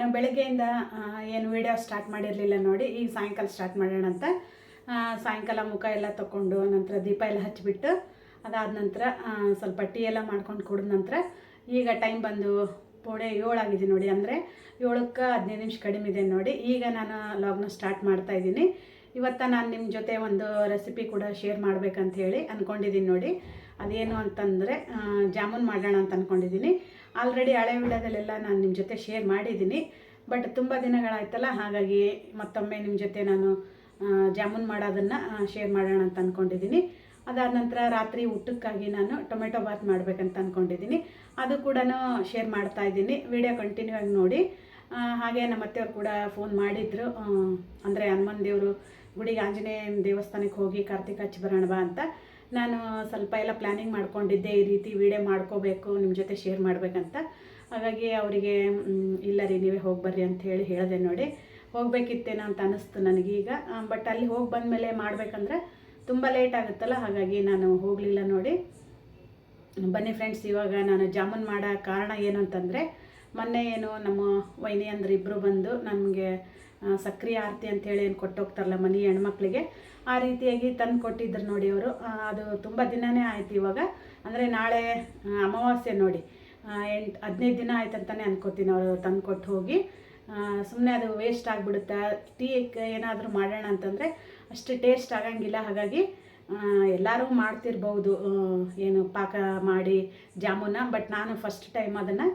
ನಾನು ಬೆಳಗ್ಗೆಯಿಂದ ಏನು ವಿಡಿಯೋ ಸ್ಟಾರ್ಟ್ ಮಾಡಿರಲಿಲ್ಲ ನೋಡಿ, ಈಗ ಸಾಯಂಕಾಲ ಸ್ಟಾರ್ಟ್ ಮಾಡೋಣ ಅಂತ. ಸಾಯಂಕಾಲ ಮುಖ ಎಲ್ಲ ತಗೊಂಡು ನಂತರ ದೀಪ ಎಲ್ಲ ಹಚ್ಚಿಬಿಟ್ಟು, ಅದಾದ ನಂತರ ಸ್ವಲ್ಪ ಟೀ ಎಲ್ಲ ಮಾಡ್ಕೊಂಡು ಕುಡಿದ ನಂತರ, ಈಗ ಟೈಮ್ ಬಂದು ಪೋಣೆ ಏಳಾಗಿದೆ ನೋಡಿ. ಅಂದರೆ ಏಳಕ್ಕೆ ಹದಿನೈದು ನಿಮಿಷ ಕಡಿಮೆ ಇದೆ ನೋಡಿ. ಈಗ ನಾನು ಲಾಗ್ನ ಸ್ಟಾರ್ಟ್ ಮಾಡ್ತಾ ಇದ್ದೀನಿ. ಇವತ್ತು ನಾನು ನಿಮ್ಮ ಜೊತೆ ಒಂದು ರೆಸಿಪಿ ಕೂಡ ಶೇರ್ ಮಾಡ್ಬೇಕಂತ ಹೇಳಿ ಅಂದ್ಕೊಂಡಿದ್ದೀನಿ ನೋಡಿ. ಅದೇನು ಅಂತಂದರೆ ಜಾಮೂನ್ ಮಾಡೋಣ ಅಂತ ಅಂದ್ಕೊಂಡಿದ್ದೀನಿ ಆಲ್ರೆಡಿ ಹಳೆ ವಿಡಿಯೋದಲ್ಲೆಲ್ಲ ನಾನು ನಿಮ್ಮ ಜೊತೆ ಶೇರ್ ಮಾಡಿದ್ದೀನಿ ಬಟ್ ತುಂಬ ದಿನಗಳಾಯ್ತಲ್ಲ, ಹಾಗಾಗಿ ಮತ್ತೊಮ್ಮೆ ನಿಮ್ಮ ಜೊತೆ ನಾನು ಜಾಮೂನ್ ಮಾಡೋದನ್ನು ಶೇರ್ ಮಾಡೋಣ ಅಂತ ಅಂದ್ಕೊಂಡಿದ್ದೀನಿ ಅದಾದ ನಂತರ ರಾತ್ರಿ ಊಟಕ್ಕಾಗಿ ನಾನು ಟೊಮೆಟೊ ಬಾತ್ ಮಾಡಬೇಕಂತ ಅಂದ್ಕೊಂಡಿದ್ದೀನಿ ಅದು ಕೂಡ ಶೇರ್ ಮಾಡ್ತಾ ಇದ್ದೀನಿ. ವಿಡಿಯೋ ಕಂಟಿನ್ಯೂ ಆಗಿ ನೋಡಿ. ಹಾಗೆ ನಮ್ಮ ಅತ್ತೆಯವ್ರು ಕೂಡ ಫೋನ್ ಮಾಡಿದ್ರು. ಅಂದರೆ ಹನುಮನ್ ದೇವರು ಗುಡಿಗೆ ಆಂಜನೇಯ ದೇವಸ್ಥಾನಕ್ಕೆ ಹೋಗಿ ಕಾರ್ತಿಕ ಹಚ್ಚಿ ಬರೋಣ ಬಾ ಅಂತ. ನಾನು ಸ್ವಲ್ಪ ಎಲ್ಲ ಪ್ಲ್ಯಾನಿಂಗ್ ಮಾಡ್ಕೊಂಡಿದ್ದೆ, ಈ ರೀತಿ ವೀಡಿಯೋ ಮಾಡ್ಕೋಬೇಕು ನಿಮ್ಮ ಜೊತೆ ಶೇರ್ ಮಾಡಬೇಕಂತ. ಹಾಗಾಗಿ ಅವರಿಗೆ ಇಲ್ಲ ರೀ, ನೀವೇ ಹೋಗಿ ಬರ್ರಿ ಅಂತ ಹೇಳಿ ಹೇಳಿದೆ ನೋಡಿ. ಹೋಗಬೇಕಿತ್ತೇನೋ ಅಂತ ಅನ್ನಿಸ್ತು ನನಗೀಗ ಬಟ್ ಅಲ್ಲಿ ಹೋಗಿ ಬಂದಮೇಲೆ ಮಾಡಬೇಕಂದ್ರೆ ತುಂಬ ಲೇಟ್ ಆಗುತ್ತಲ್ಲ, ಹಾಗಾಗಿ ನಾನು ಹೋಗಲಿಲ್ಲ ನೋಡಿ. ಬನ್ನಿ ಫ್ರೆಂಡ್ಸ್ ಇವಾಗ ನಾನು ಜಾಮೂನ್ ಮಾಡೋ ಕಾರಣ ಏನು ಅಂತಂದರೆ, ಮೊನ್ನೆ ಏನು ನಮ್ಮ ವೈನಿ ಅಂದ್ರೆ ಇಬ್ಬರು ಬಂದು ನಮಗೆ ಸಕ್ರಿಯ ಆರತಿ ಅಂತೇಳಿ ಏನು ಕೊಟ್ಟೋಗ್ತಾರಲ್ಲ ಮನೆ ಹೆಣ್ಮಕ್ಳಿಗೆ ಆ ರೀತಿಯಾಗಿ ತಂದು ಕೊಟ್ಟಿದ್ರು ನೋಡಿ ಅವರು. ಅದು ತುಂಬ ದಿನವೇ ಆಯ್ತು ಇವಾಗ. ಅಂದರೆ ನಾಳೆ ಅಮಾವಾಸ್ಯೆ ನೋಡಿ. ಎಂಟು, ಹದಿನೈದು ದಿನ ಆಯ್ತು ಅಂತಲೇ ಅನ್ಕೋತೀನಿ ಅವರು ತಂದು ಕೊಟ್ಟು ಹೋಗಿ. ಸುಮ್ಮನೆ ಅದು ವೇಸ್ಟ್ ಆಗಿಬಿಡುತ್ತೆ. ಟೀ ಏನಾದರೂ ಮಾಡೋಣ ಅಂತಂದರೆ ಅಷ್ಟು ಟೇಸ್ಟ್ ಆಗಂಗಿಲ್ಲ. ಹಾಗಾಗಿ ಎಲ್ಲರೂ ಮಾಡ್ತಿರ್ಬೋದು. ಏನು ಪಾಕ ಮಾಡಿ, ಜಾಮೂನ. ಬಟ್ ನಾನು ಫಸ್ಟ್ ಟೈಮ್ ಅದನ್ನು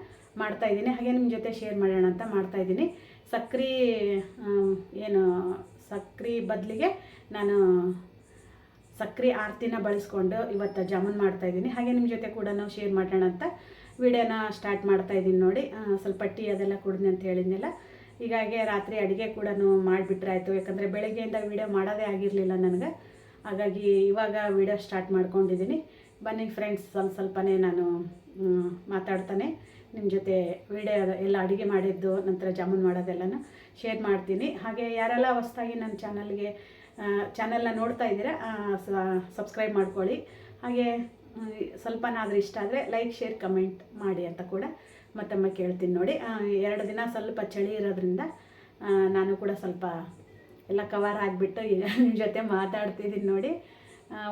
ಮಾಡ್ತಾಯಿದ್ದೀನಿ ಹಾಗೆ ನಿಮ್ಮ ಜೊತೆ ಶೇರ್ ಮಾಡೋಣ ಅಂತ ಮಾಡ್ತಾಯಿದ್ದೀನಿ ಸಕ್ರೆ ಏನು ಸಕ್ರೆ ಬದಲಿಗೆ ನಾನು ಸಕ್ರೆ ಆರತಿನ ಬಳಸ್ಕೊಂಡು ಇವತ್ತು ಜಾಮೂನ್ ಮಾಡ್ತಾಯಿದ್ದೀನಿ ಹಾಗೆ ನಿಮ್ಮ ಜೊತೆ ಕೂಡ ನಾವು ಶೇರ್ ಮಾಡೋಣ ಅಂತ ವಿಡಿಯೋನ ಸ್ಟಾರ್ಟ್ ಮಾಡ್ತಾ ಇದ್ದೀನಿ ನೋಡಿ. ಸ್ವಲ್ಪ ಟೀ ಅದೆಲ್ಲ ಕುಡಿದ್ನಿ ಅಂತ ಹೇಳಿದ್ನಲ್ಲ. ಹೀಗಾಗಿ ರಾತ್ರಿ ಅಡುಗೆ ಕೂಡ ಮಾಡಿಬಿಟ್ರಾಯ್ತು ಯಾಕಂದರೆ ಬೆಳಗ್ಗೆಯಿಂದ ವಿಡಿಯೋ ಮಾಡೋದೇ ಆಗಿರಲಿಲ್ಲ ನನಗೆ. ಹಾಗಾಗಿ ಇವಾಗ ವೀಡಿಯೋ ಸ್ಟಾರ್ಟ್ ಮಾಡ್ಕೊಂಡಿದ್ದೀನಿ. ಬನ್ನಿ ಫ್ರೆಂಡ್ಸ್ ಸ್ವಲ್ಪ ಸ್ವಲ್ಪನೇ ನಾನು ಮಾತಾಡ್ತಾನೆ. ನಿಮ್ಮ ಜೊತೆ ವೀಡಿಯೋ ಎಲ್ಲ ಅಡುಗೆ ಮಾಡಿದ್ದು, ನಂತರ ಜಾಮೂನ್ ಮಾಡೋದೆಲ್ಲನೂ. ಶೇರ್ ಮಾಡ್ತೀನಿ. ಹಾಗೆ ಯಾರೆಲ್ಲ ಹೊಸ್ದಾಗಿ ನನ್ನ ಚಾನಲ್ಗೆ ಚಾನಲ್ನ ನೋಡ್ತಾ ಇದ್ದೀರಾ ಸಬ್ಸ್ಕ್ರೈಬ್ ಮಾಡ್ಕೊಳ್ಳಿ. ಹಾಗೆ ಸ್ವಲ್ಪನಾದರೂ ಇಷ್ಟ ಆದರೆ ಲೈಕ್ ಶೇರ್ ಕಮೆಂಟ್ ಮಾಡಿ ಅಂತ ಕೂಡ ಮತ್ತೊಮ್ಮೆ ಕೇಳ್ತೀನಿ ನೋಡಿ. ಎರಡು ದಿನ ಸ್ವಲ್ಪ ಚಳಿ ಇರೋದ್ರಿಂದ ನಾನು ಕೂಡ ಸ್ವಲ್ಪ ಎಲ್ಲ ಕವರ್ ಆಗಿಬಿಟ್ಟು ನಿಮ್ಮ ಜೊತೆ ಮಾತಾಡ್ತಿದ್ದೀನಿ ನೋಡಿ.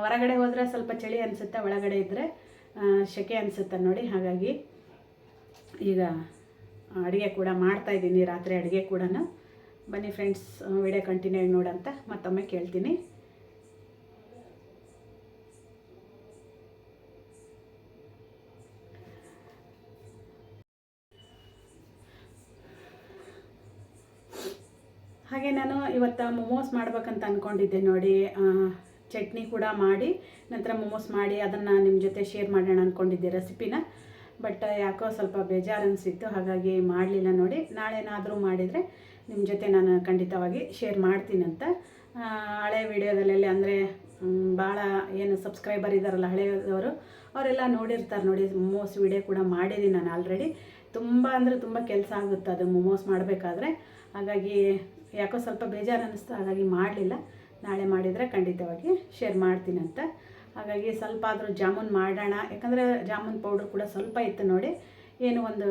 ಹೊರಗಡೆ ಹೋದರೆ ಸ್ವಲ್ಪ ಚಳಿ ಅನಿಸುತ್ತೆ, ಒಳಗಡೆ ಇದ್ದರೆ ಸೆಕೆ ಅನಿಸುತ್ತೆ ನೋಡಿ. ಹಾಗಾಗಿ ಈಗ ಅಡುಗೆ ಕೂಡ ಮಾಡ್ತಾಯಿದ್ದೀನಿ ರಾತ್ರಿ ಅಡುಗೆ ಕೂಡ ಬನ್ನಿ ಫ್ರೆಂಡ್ಸ್ ವಿಡಿಯೋ ಕಂಟಿನ್ಯೂ ಆಗಿ ನೋಡಂತ ಮತ್ತೊಮ್ಮೆ ಕೇಳ್ತೀನಿ. ಹಾಗೆ ನಾನು ಇವತ್ತು ಮೊಮೋಸ್ ಮಾಡ್ಬೇಕಂತ ಅಂದ್ಕೊಂಡಿದ್ದೆ ನೋಡಿ. ಚಟ್ನಿ ಕೂಡ ಮಾಡಿ, ನಂತರ ಮೊಮೋಸ್ ಮಾಡಿ ಅದನ್ನು ನಿಮ್ಮ ಜೊತೆ ಶೇರ್ ಮಾಡೋಣ ಅಂದ್ಕೊಂಡಿದ್ದೆ ರೆಸಿಪಿನ ಬಟ್ ಯಾಕೋ ಸ್ವಲ್ಪ ಬೇಜಾರು ಅನಿಸಿತ್ತು ಹಾಗಾಗಿ ಮಾಡಲಿಲ್ಲ ನೋಡಿ. ನಾಳೆನಾದರೂ ಮಾಡಿದರೆ ನಿಮ್ಮ ಜೊತೆ ನಾನು ಖಂಡಿತವಾಗಿ ಶೇರ್ ಮಾಡ್ತೀನಂತ. ಹಳೆ ವಿಡಿಯೋದಲ್ಲೆಲ್ಲ ಅಂದರೆ ಭಾಳ ಏನು ಸಬ್ಸ್ಕ್ರೈಬರ್ ಇದ್ದಾರಲ್ಲ ಹಳೆಯವರು, ಅವರೆಲ್ಲ ನೋಡಿರ್ತಾರೆ ನೋಡಿ. ಮೊಮೋಸ್ ವಿಡಿಯೋ ಕೂಡ ಮಾಡಿದ್ದೀನಿ ನಾನು ಆಲ್ರೆಡಿ. ತುಂಬ ಅಂದರೆ ತುಂಬ ಕೆಲಸ ಆಗುತ್ತೆ ಅದು ಮೊಮೋಸ್ ಮಾಡಬೇಕಾದ್ರೆ. ಹಾಗಾಗಿ ಯಾಕೋ ಸ್ವಲ್ಪ ಬೇಜಾರು ಅನ್ನಿಸ್ತು ಹಾಗಾಗಿ ಮಾಡಲಿಲ್ಲ. ನಾಳೆ ಮಾಡಿದರೆ ಖಂಡಿತವಾಗಿ ಶೇರ್ ಮಾಡ್ತೀನಂತ. ಹಾಗಾಗಿ ಸ್ವಲ್ಪ ಆದರೂ ಜಾಮೂನ್ ಮಾಡೋಣ. ಯಾಕಂದರೆ ಜಾಮೂನ್ ಪೌಡ್ರ್ ಕೂಡ ಸ್ವಲ್ಪ ಇತ್ತು ನೋಡಿ. ಏನು ಒಂದು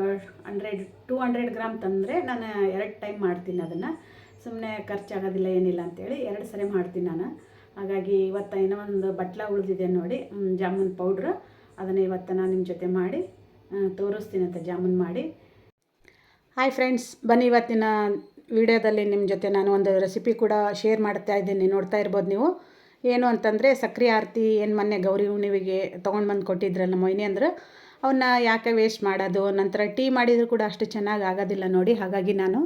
ಹಂಡ್ರೆಡ್ ಟೂ ಹಂಡ್ರೆಡ್ ಗ್ರಾಮ್ ತಂದರೆ ನಾನು ಎರಡು ಟೈಮ್ ಮಾಡ್ತೀನಿ ಅದನ್ನು. ಸುಮ್ಮನೆ ಖರ್ಚಾಗೋದಿಲ್ಲ, ಏನಿಲ್ಲ ಅಂತೇಳಿ ಎರಡು ಸರಿ ಮಾಡ್ತೀನಿ ನಾನು. ಹಾಗಾಗಿ ಇವತ್ತು ಏನೋ ಒಂದು ಬಟ್ಲ ಉಳಿದಿದೆ ನೋಡಿ ಜಾಮೂನ್ ಪೌಡ್ರ್ ಅದನ್ನು ಇವತ್ತು ನಾನು ನಿಮ್ಮ ಜೊತೆ ಮಾಡಿ ತೋರಿಸ್ತೀನಿ ಅಂತ ಜಾಮೂನ್ ಮಾಡಿ. ಹಾಯ್ ಫ್ರೆಂಡ್ಸ್ ಬನ್ನಿ ಇವತ್ತಿನ ವಿಡಿಯೋದಲ್ಲಿ ನಿಮ್ಮ ಜೊತೆ ನಾನು ಒಂದು ರೆಸಿಪಿ ಕೂಡ ಶೇರ್ ಮಾಡ್ತಾ ಇದ್ದೀನಿ. ನೋಡ್ತಾ ಇರ್ಬೋದು ನೀವು. ಏನು ಅಂತಂದರೆ ಸಕ್ರೆ ಆರತಿ, ಏನು ಮೊನ್ನೆ ಗೌರಿ ಹುಣ್ಣಿಮೆಗೆ ತೊಗೊಂಡು ಬಂದು ಕೊಟ್ಟಿದ್ರಲ್ಲ ಮೊಯ್ನಿ ಅಂದ್ರೆ ಅವನ್ನ ಯಾಕೆ ವೇಸ್ಟ್ ಮಾಡೋದು? ನಂತರ ಟೀ ಮಾಡಿದರೂ ಕೂಡ ಅಷ್ಟು ಚೆನ್ನಾಗಿ ಆಗೋದಿಲ್ಲ ನೋಡಿ, ಹಾಗಾಗಿ ನಾನು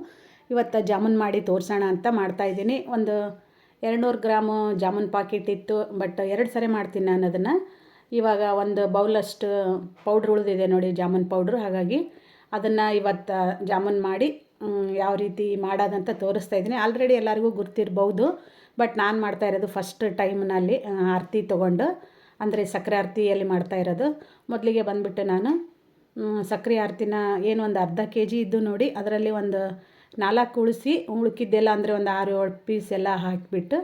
ಇವತ್ತು ಜಾಮೂನ್ ಮಾಡಿ ತೋರಿಸೋಣ ಅಂತ ಮಾಡ್ತಾಯಿದ್ದೀನಿ ಒಂದು ಎರಡುನೂರು ಗ್ರಾಮು ಜಾಮೂನ್ ಪಾಕೆಟ್ ಇತ್ತು ಬಟ್ ಎರಡು ಸರಿ ಮಾಡ್ತೀನಿ ನಾನು ಅದನ್ನು. ಇವಾಗ ಒಂದು ಬೌಲಷ್ಟು ಪೌಡ್ರ್ ಉಳಿದಿದೆ ನೋಡಿ ಜಾಮೂನ್ ಪೌಡ್ರು ಹಾಗಾಗಿ ಅದನ್ನು ಇವತ್ತು ಜಾಮೂನ್ ಮಾಡಿ ಯಾವ ರೀತಿ ಮಾಡೋದಂತ ತೋರಿಸ್ತಾ ಇದ್ದೀನಿ. ಆಲ್ರೆಡಿ ಎಲ್ಲರಿಗೂ ಗೊತ್ತಿರ್ಬೋದು. ಬಟ್ ನಾನು ಮಾಡ್ತಾ ಇರೋದು ಫಸ್ಟ್ ಟೈಮ್ನಲ್ಲಿ ಆರತಿ ತೊಗೊಂಡು, ಅಂದರೆ ಸಕ್ಕರೆ ಆರತಿಯಲ್ಲಿ ಮಾಡ್ತಾ ಇರೋದು. ಮೊದಲಿಗೆ ಬಂದುಬಿಟ್ಟು ನಾನು ಸಕ್ಕರೆ ಆರತಿನ ಏನು ಒಂದು ಅರ್ಧ ಕೆ ಜಿ ಇದ್ದು ನೋಡಿ, ಅದರಲ್ಲಿ ಒಂದು ನಾಲ್ಕು ಉಳಿಸಿ, ಉಳುಕಿದ್ದೆಲ್ಲ ಅಂದರೆ ಒಂದು ಆರು ಏಳು ಪೀಸ್ ಎಲ್ಲ ಹಾಕಿಬಿಟ್ಟು,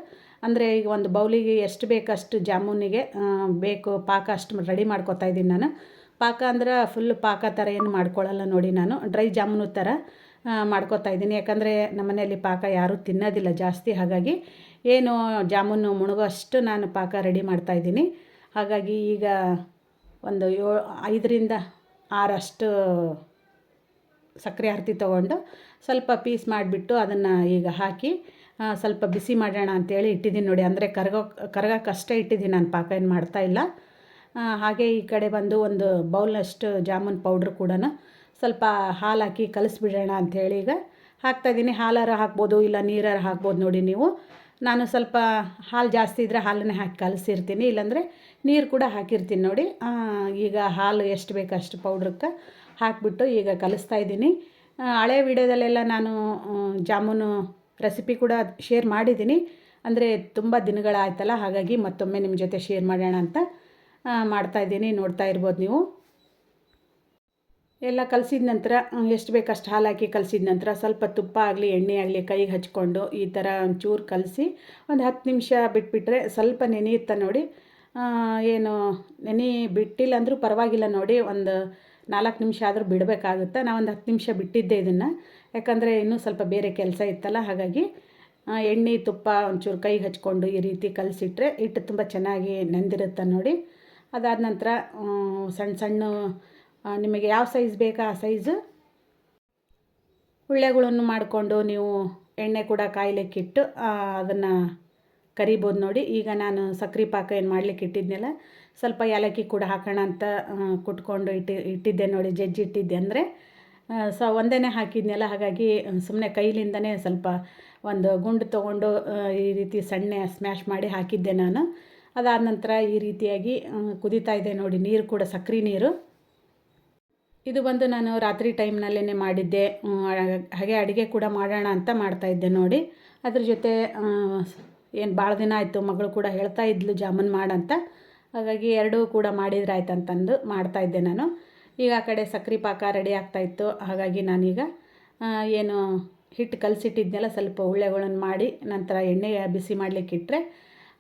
ಅಂದರೆ ಈಗ ಒಂದು ಬೌಲಿಗೆ ಎಷ್ಟು ಬೇಕಷ್ಟು ಜಾಮೂನಿಗೆ ಬೇಕು ಪಾಕ ಅಷ್ಟು ರೆಡಿ ಮಾಡ್ಕೊತಾ ಇದ್ದೀನಿ ನಾನು. ಪಾಕ ಅಂದ್ರೆ ಫುಲ್ ಪಾಕ ಥರ ಏನು ಮಾಡ್ಕೊಳ್ಳಲ್ಲ ನೋಡಿ ನಾನು. ಡ್ರೈ ಜಾಮೂನು ಥರ ಮಾಡ್ಕೋತಾ ಇದ್ದೀನಿ. ಯಾಕಂದರೆ ನಮ್ಮನೆಯಲ್ಲಿ ಪಾಕ ಯಾರೂ ತಿನ್ನೋದಿಲ್ಲ ಜಾಸ್ತಿ, ಹಾಗಾಗಿ ಏನು ಜಾಮೂನು ಮುಣುಗೋ ಅಷ್ಟು ನಾನು ಪಾಕ ರೆಡಿ ಮಾಡ್ತಾಯಿದ್ದೀನಿ ಹಾಗಾಗಿ ಈಗ ಒಂದು ಏಳು, ಐದರಿಂದ ಆರಷ್ಟು ಸಕ್ಕರೆ ಹರ್ತಿ ತೊಗೊಂಡು ಸ್ವಲ್ಪ ಪೀಸ್ ಮಾಡಿಬಿಟ್ಟು ಅದನ್ನು ಈಗ ಹಾಕಿ ಸ್ವಲ್ಪ ಬಿಸಿ ಮಾಡೋಣ ಅಂತೇಳಿ ಇಟ್ಟಿದ್ದೀನಿ ನೋಡಿ. ಅಂದರೆ ಕರಗೋ ಅಷ್ಟೇ ಇಟ್ಟಿದ್ದೀನಿ ನಾನು ಪಾಕ, ಏನು ಮಾಡ್ತಾಯಿಲ್ಲ ಹಾಗೆ ಈ ಕಡೆ ಬಂದು ಒಂದು ಬೌಲ್ನಷ್ಟು ಜಾಮೂನ್ ಪೌಡ್ರ್ ಕೂಡ ಸ್ವಲ್ಪ ಹಾಲು ಹಾಕಿ ಕಲಿಸ್ಬಿಡೋಣ ಅಂಥೇಳಿ ಈಗ ಹಾಕ್ತಾಯಿದ್ದೀನಿ ಹಾಲಾರ ಹಾಕ್ಬೋದು, ಇಲ್ಲ ನೀರಾರು ಹಾಕ್ಬೋದು ನೋಡಿ ನೀವು. ನಾನು ಸ್ವಲ್ಪ ಹಾಲು ಜಾಸ್ತಿ ಇದ್ದರೆ ಹಾಲನ್ನೇ ಹಾಕಿ ಕಲಸಿರ್ತೀನಿ, ಇಲ್ಲಾಂದರೆ ನೀರು ಕೂಡ ಹಾಕಿರ್ತೀನಿ ನೋಡಿ. ಈಗ ಹಾಲು ಎಷ್ಟು ಬೇಕು ಅಷ್ಟು ಪೌಡ್ರಕ್ಕೆ ಹಾಕಿಬಿಟ್ಟು ಈಗ ಕಲಿಸ್ತಾ ಇದ್ದೀನಿ. ಹಳೆ ವೀಡಿಯೋದಲ್ಲೆಲ್ಲ ನಾನು ಜಾಮೂನು ರೆಸಿಪಿ ಕೂಡ ಶೇರ್ ಮಾಡಿದ್ದೀನಿ. ಅಂದರೆ ತುಂಬ ದಿನಗಳಾಯ್ತಲ್ಲ, ಹಾಗಾಗಿ ಮತ್ತೊಮ್ಮೆ ನಿಮ್ಮ ಜೊತೆ ಶೇರ್ ಮಾಡೋಣ ಅಂತ ಮಾಡ್ತಾಯಿದ್ದೀನಿ ನೋಡ್ತಾ ಇರ್ಬೋದು ನೀವು. ಎಲ್ಲ ಕಲಸಿದ ನಂತರ ಎಷ್ಟು ಬೇಕು ಅಷ್ಟು ಹಾಲು ಹಾಕಿ ಕಲಸಿದ ನಂತರ ಸ್ವಲ್ಪ ತುಪ್ಪ ಆಗಲಿ, ಎಣ್ಣೆ ಆಗಲಿ ಕೈಗೆ ಹಚ್ಕೊಂಡು ಈ ಥರ ಒಂಚೂರು ಕಲಸಿ ಒಂದು ಹತ್ತು ನಿಮಿಷ ಬಿಟ್ಬಿಟ್ರೆ ಸ್ವಲ್ಪ ನೆನೆಯುತ್ತೆ ನೋಡಿ ಏನು ನೆನೆ ಬಿಟ್ಟಿಲ್ಲ ಅಂದರೂ ಪರವಾಗಿಲ್ಲ ನೋಡಿ, ಒಂದು ನಾಲ್ಕು ನಿಮಿಷ ಆದರೂ ಬಿಡಬೇಕಾಗುತ್ತೆ? ನಾವು ಒಂದು ಹತ್ತು ನಿಮಿಷ ಬಿಟ್ಟಿದ್ದೆ ಇದನ್ನು. ಯಾಕಂದರೆ ಇನ್ನೂ ಸ್ವಲ್ಪ ಬೇರೆ ಕೆಲಸ ಇತ್ತಲ್ಲ, ಹಾಗಾಗಿ ಎಣ್ಣೆ, ತುಪ್ಪ ಒಂಚೂರು ಕೈಗೆ ಹಚ್ಕೊಂಡು ಈ ರೀತಿ ಕಲಸಿಟ್ರೆ ಹಿಟ್ಟು ತುಂಬ ಚೆನ್ನಾಗಿ ನೆಂದಿರುತ್ತೆ ನೋಡಿ. ಅದಾದ ನಂತರ ಸಣ್ಣ ಸಣ್ಣ ನಿಮಗೆ ಯಾವ ಸೈಜ್ ಬೇಕಾ ಆ ಸೈಜು ಉಳ್ಳೆಗಳನ್ನು ಮಾಡಿಕೊಂಡು ನೀವು ಎಣ್ಣೆ ಕೂಡ ಕಾಯ್ಲಿಕ್ಕಿಟ್ಟು ಅದನ್ನು ಕರಿಬೋದು ನೋಡಿ. ಈಗ ನಾನು ಸಕ್ರೆ ಪಾಕ ಏನು ಮಾಡ್ಲಿಕ್ಕೆ ಇಟ್ಟಿದ್ನಲ್ಲ, ಸ್ವಲ್ಪ ಏಲಕ್ಕಿ ಕೂಡ ಹಾಕೋಣ ಅಂತ ಕುಟ್ಕೊಂಡು ಇಟ್ಟು, ಇಟ್ಟಿದ್ದೆ ನೋಡಿ ಜಜ್ಜಿ ಇಟ್ಟಿದ್ದೆ ಅಂದರೆ ಸೊ ಒಂದೇ ಹಾಕಿದ್ನಲ್ಲ, ಹಾಗಾಗಿ ಸುಮ್ಮನೆ ಕೈಲಿಂದನೇ ಸ್ವಲ್ಪ ಒಂದು ಗುಂಡು ತೊಗೊಂಡು ಈ ರೀತಿ ಸಣ್ಣ ಸ್ಮ್ಯಾಶ್ ಮಾಡಿ ಹಾಕಿದ್ದೆ ನಾನು. ಅದಾದ ನಂತರ ಈ ರೀತಿಯಾಗಿ ಕುದೀತಾ ಇದೆ ನೋಡಿ, ನೀರು ಕೂಡ, ಸಕ್ರೆ ನೀರು. ಇದು ಬಂದು ನಾನು ರಾತ್ರಿ ಟೈಮ್ನಲ್ಲೇ ಮಾಡಿದ್ದೆ. ಹಾಗೆ ಅಡುಗೆ ಕೂಡ ಮಾಡೋಣ ಅಂತ ಮಾಡ್ತಾಯಿದ್ದೆ ನೋಡಿ. ಅದ್ರ ಜೊತೆ ಏನು ಭಾಳ ದಿನ ಆಯಿತು, ಮಗಳು ಕೂಡ ಹೇಳ್ತಾ ಇದ್ಲು, ಜಾಮೂನ್ ಮಾಡಂತ ಹಾಗಾಗಿ ಎರಡೂ ಕೂಡ ಮಾಡಿದ್ರೆ ಆಯ್ತು ಅಂತಂದು ಮಾಡ್ತಾಯಿದ್ದೆ ನಾನು. ಈಗ ಆ ಕಡೆ ಸಕ್ರೆ ಪಾಕ ರೆಡಿ ಆಗ್ತಾಯಿತ್ತು ಹಾಗಾಗಿ ನಾನೀಗ ಏನು ಹಿಟ್ಟು ಕಲಸಿಟ್ಟಿದ್ನೆಲ್ಲ, ಸ್ವಲ್ಪ ಉಳ್ಳೆಗಳನ್ನು ಮಾಡಿ ನಂತರ ಎಣ್ಣೆ ಬಿಸಿ ಮಾಡಲಿಕ್ಕೆ ಇಟ್ಟರೆ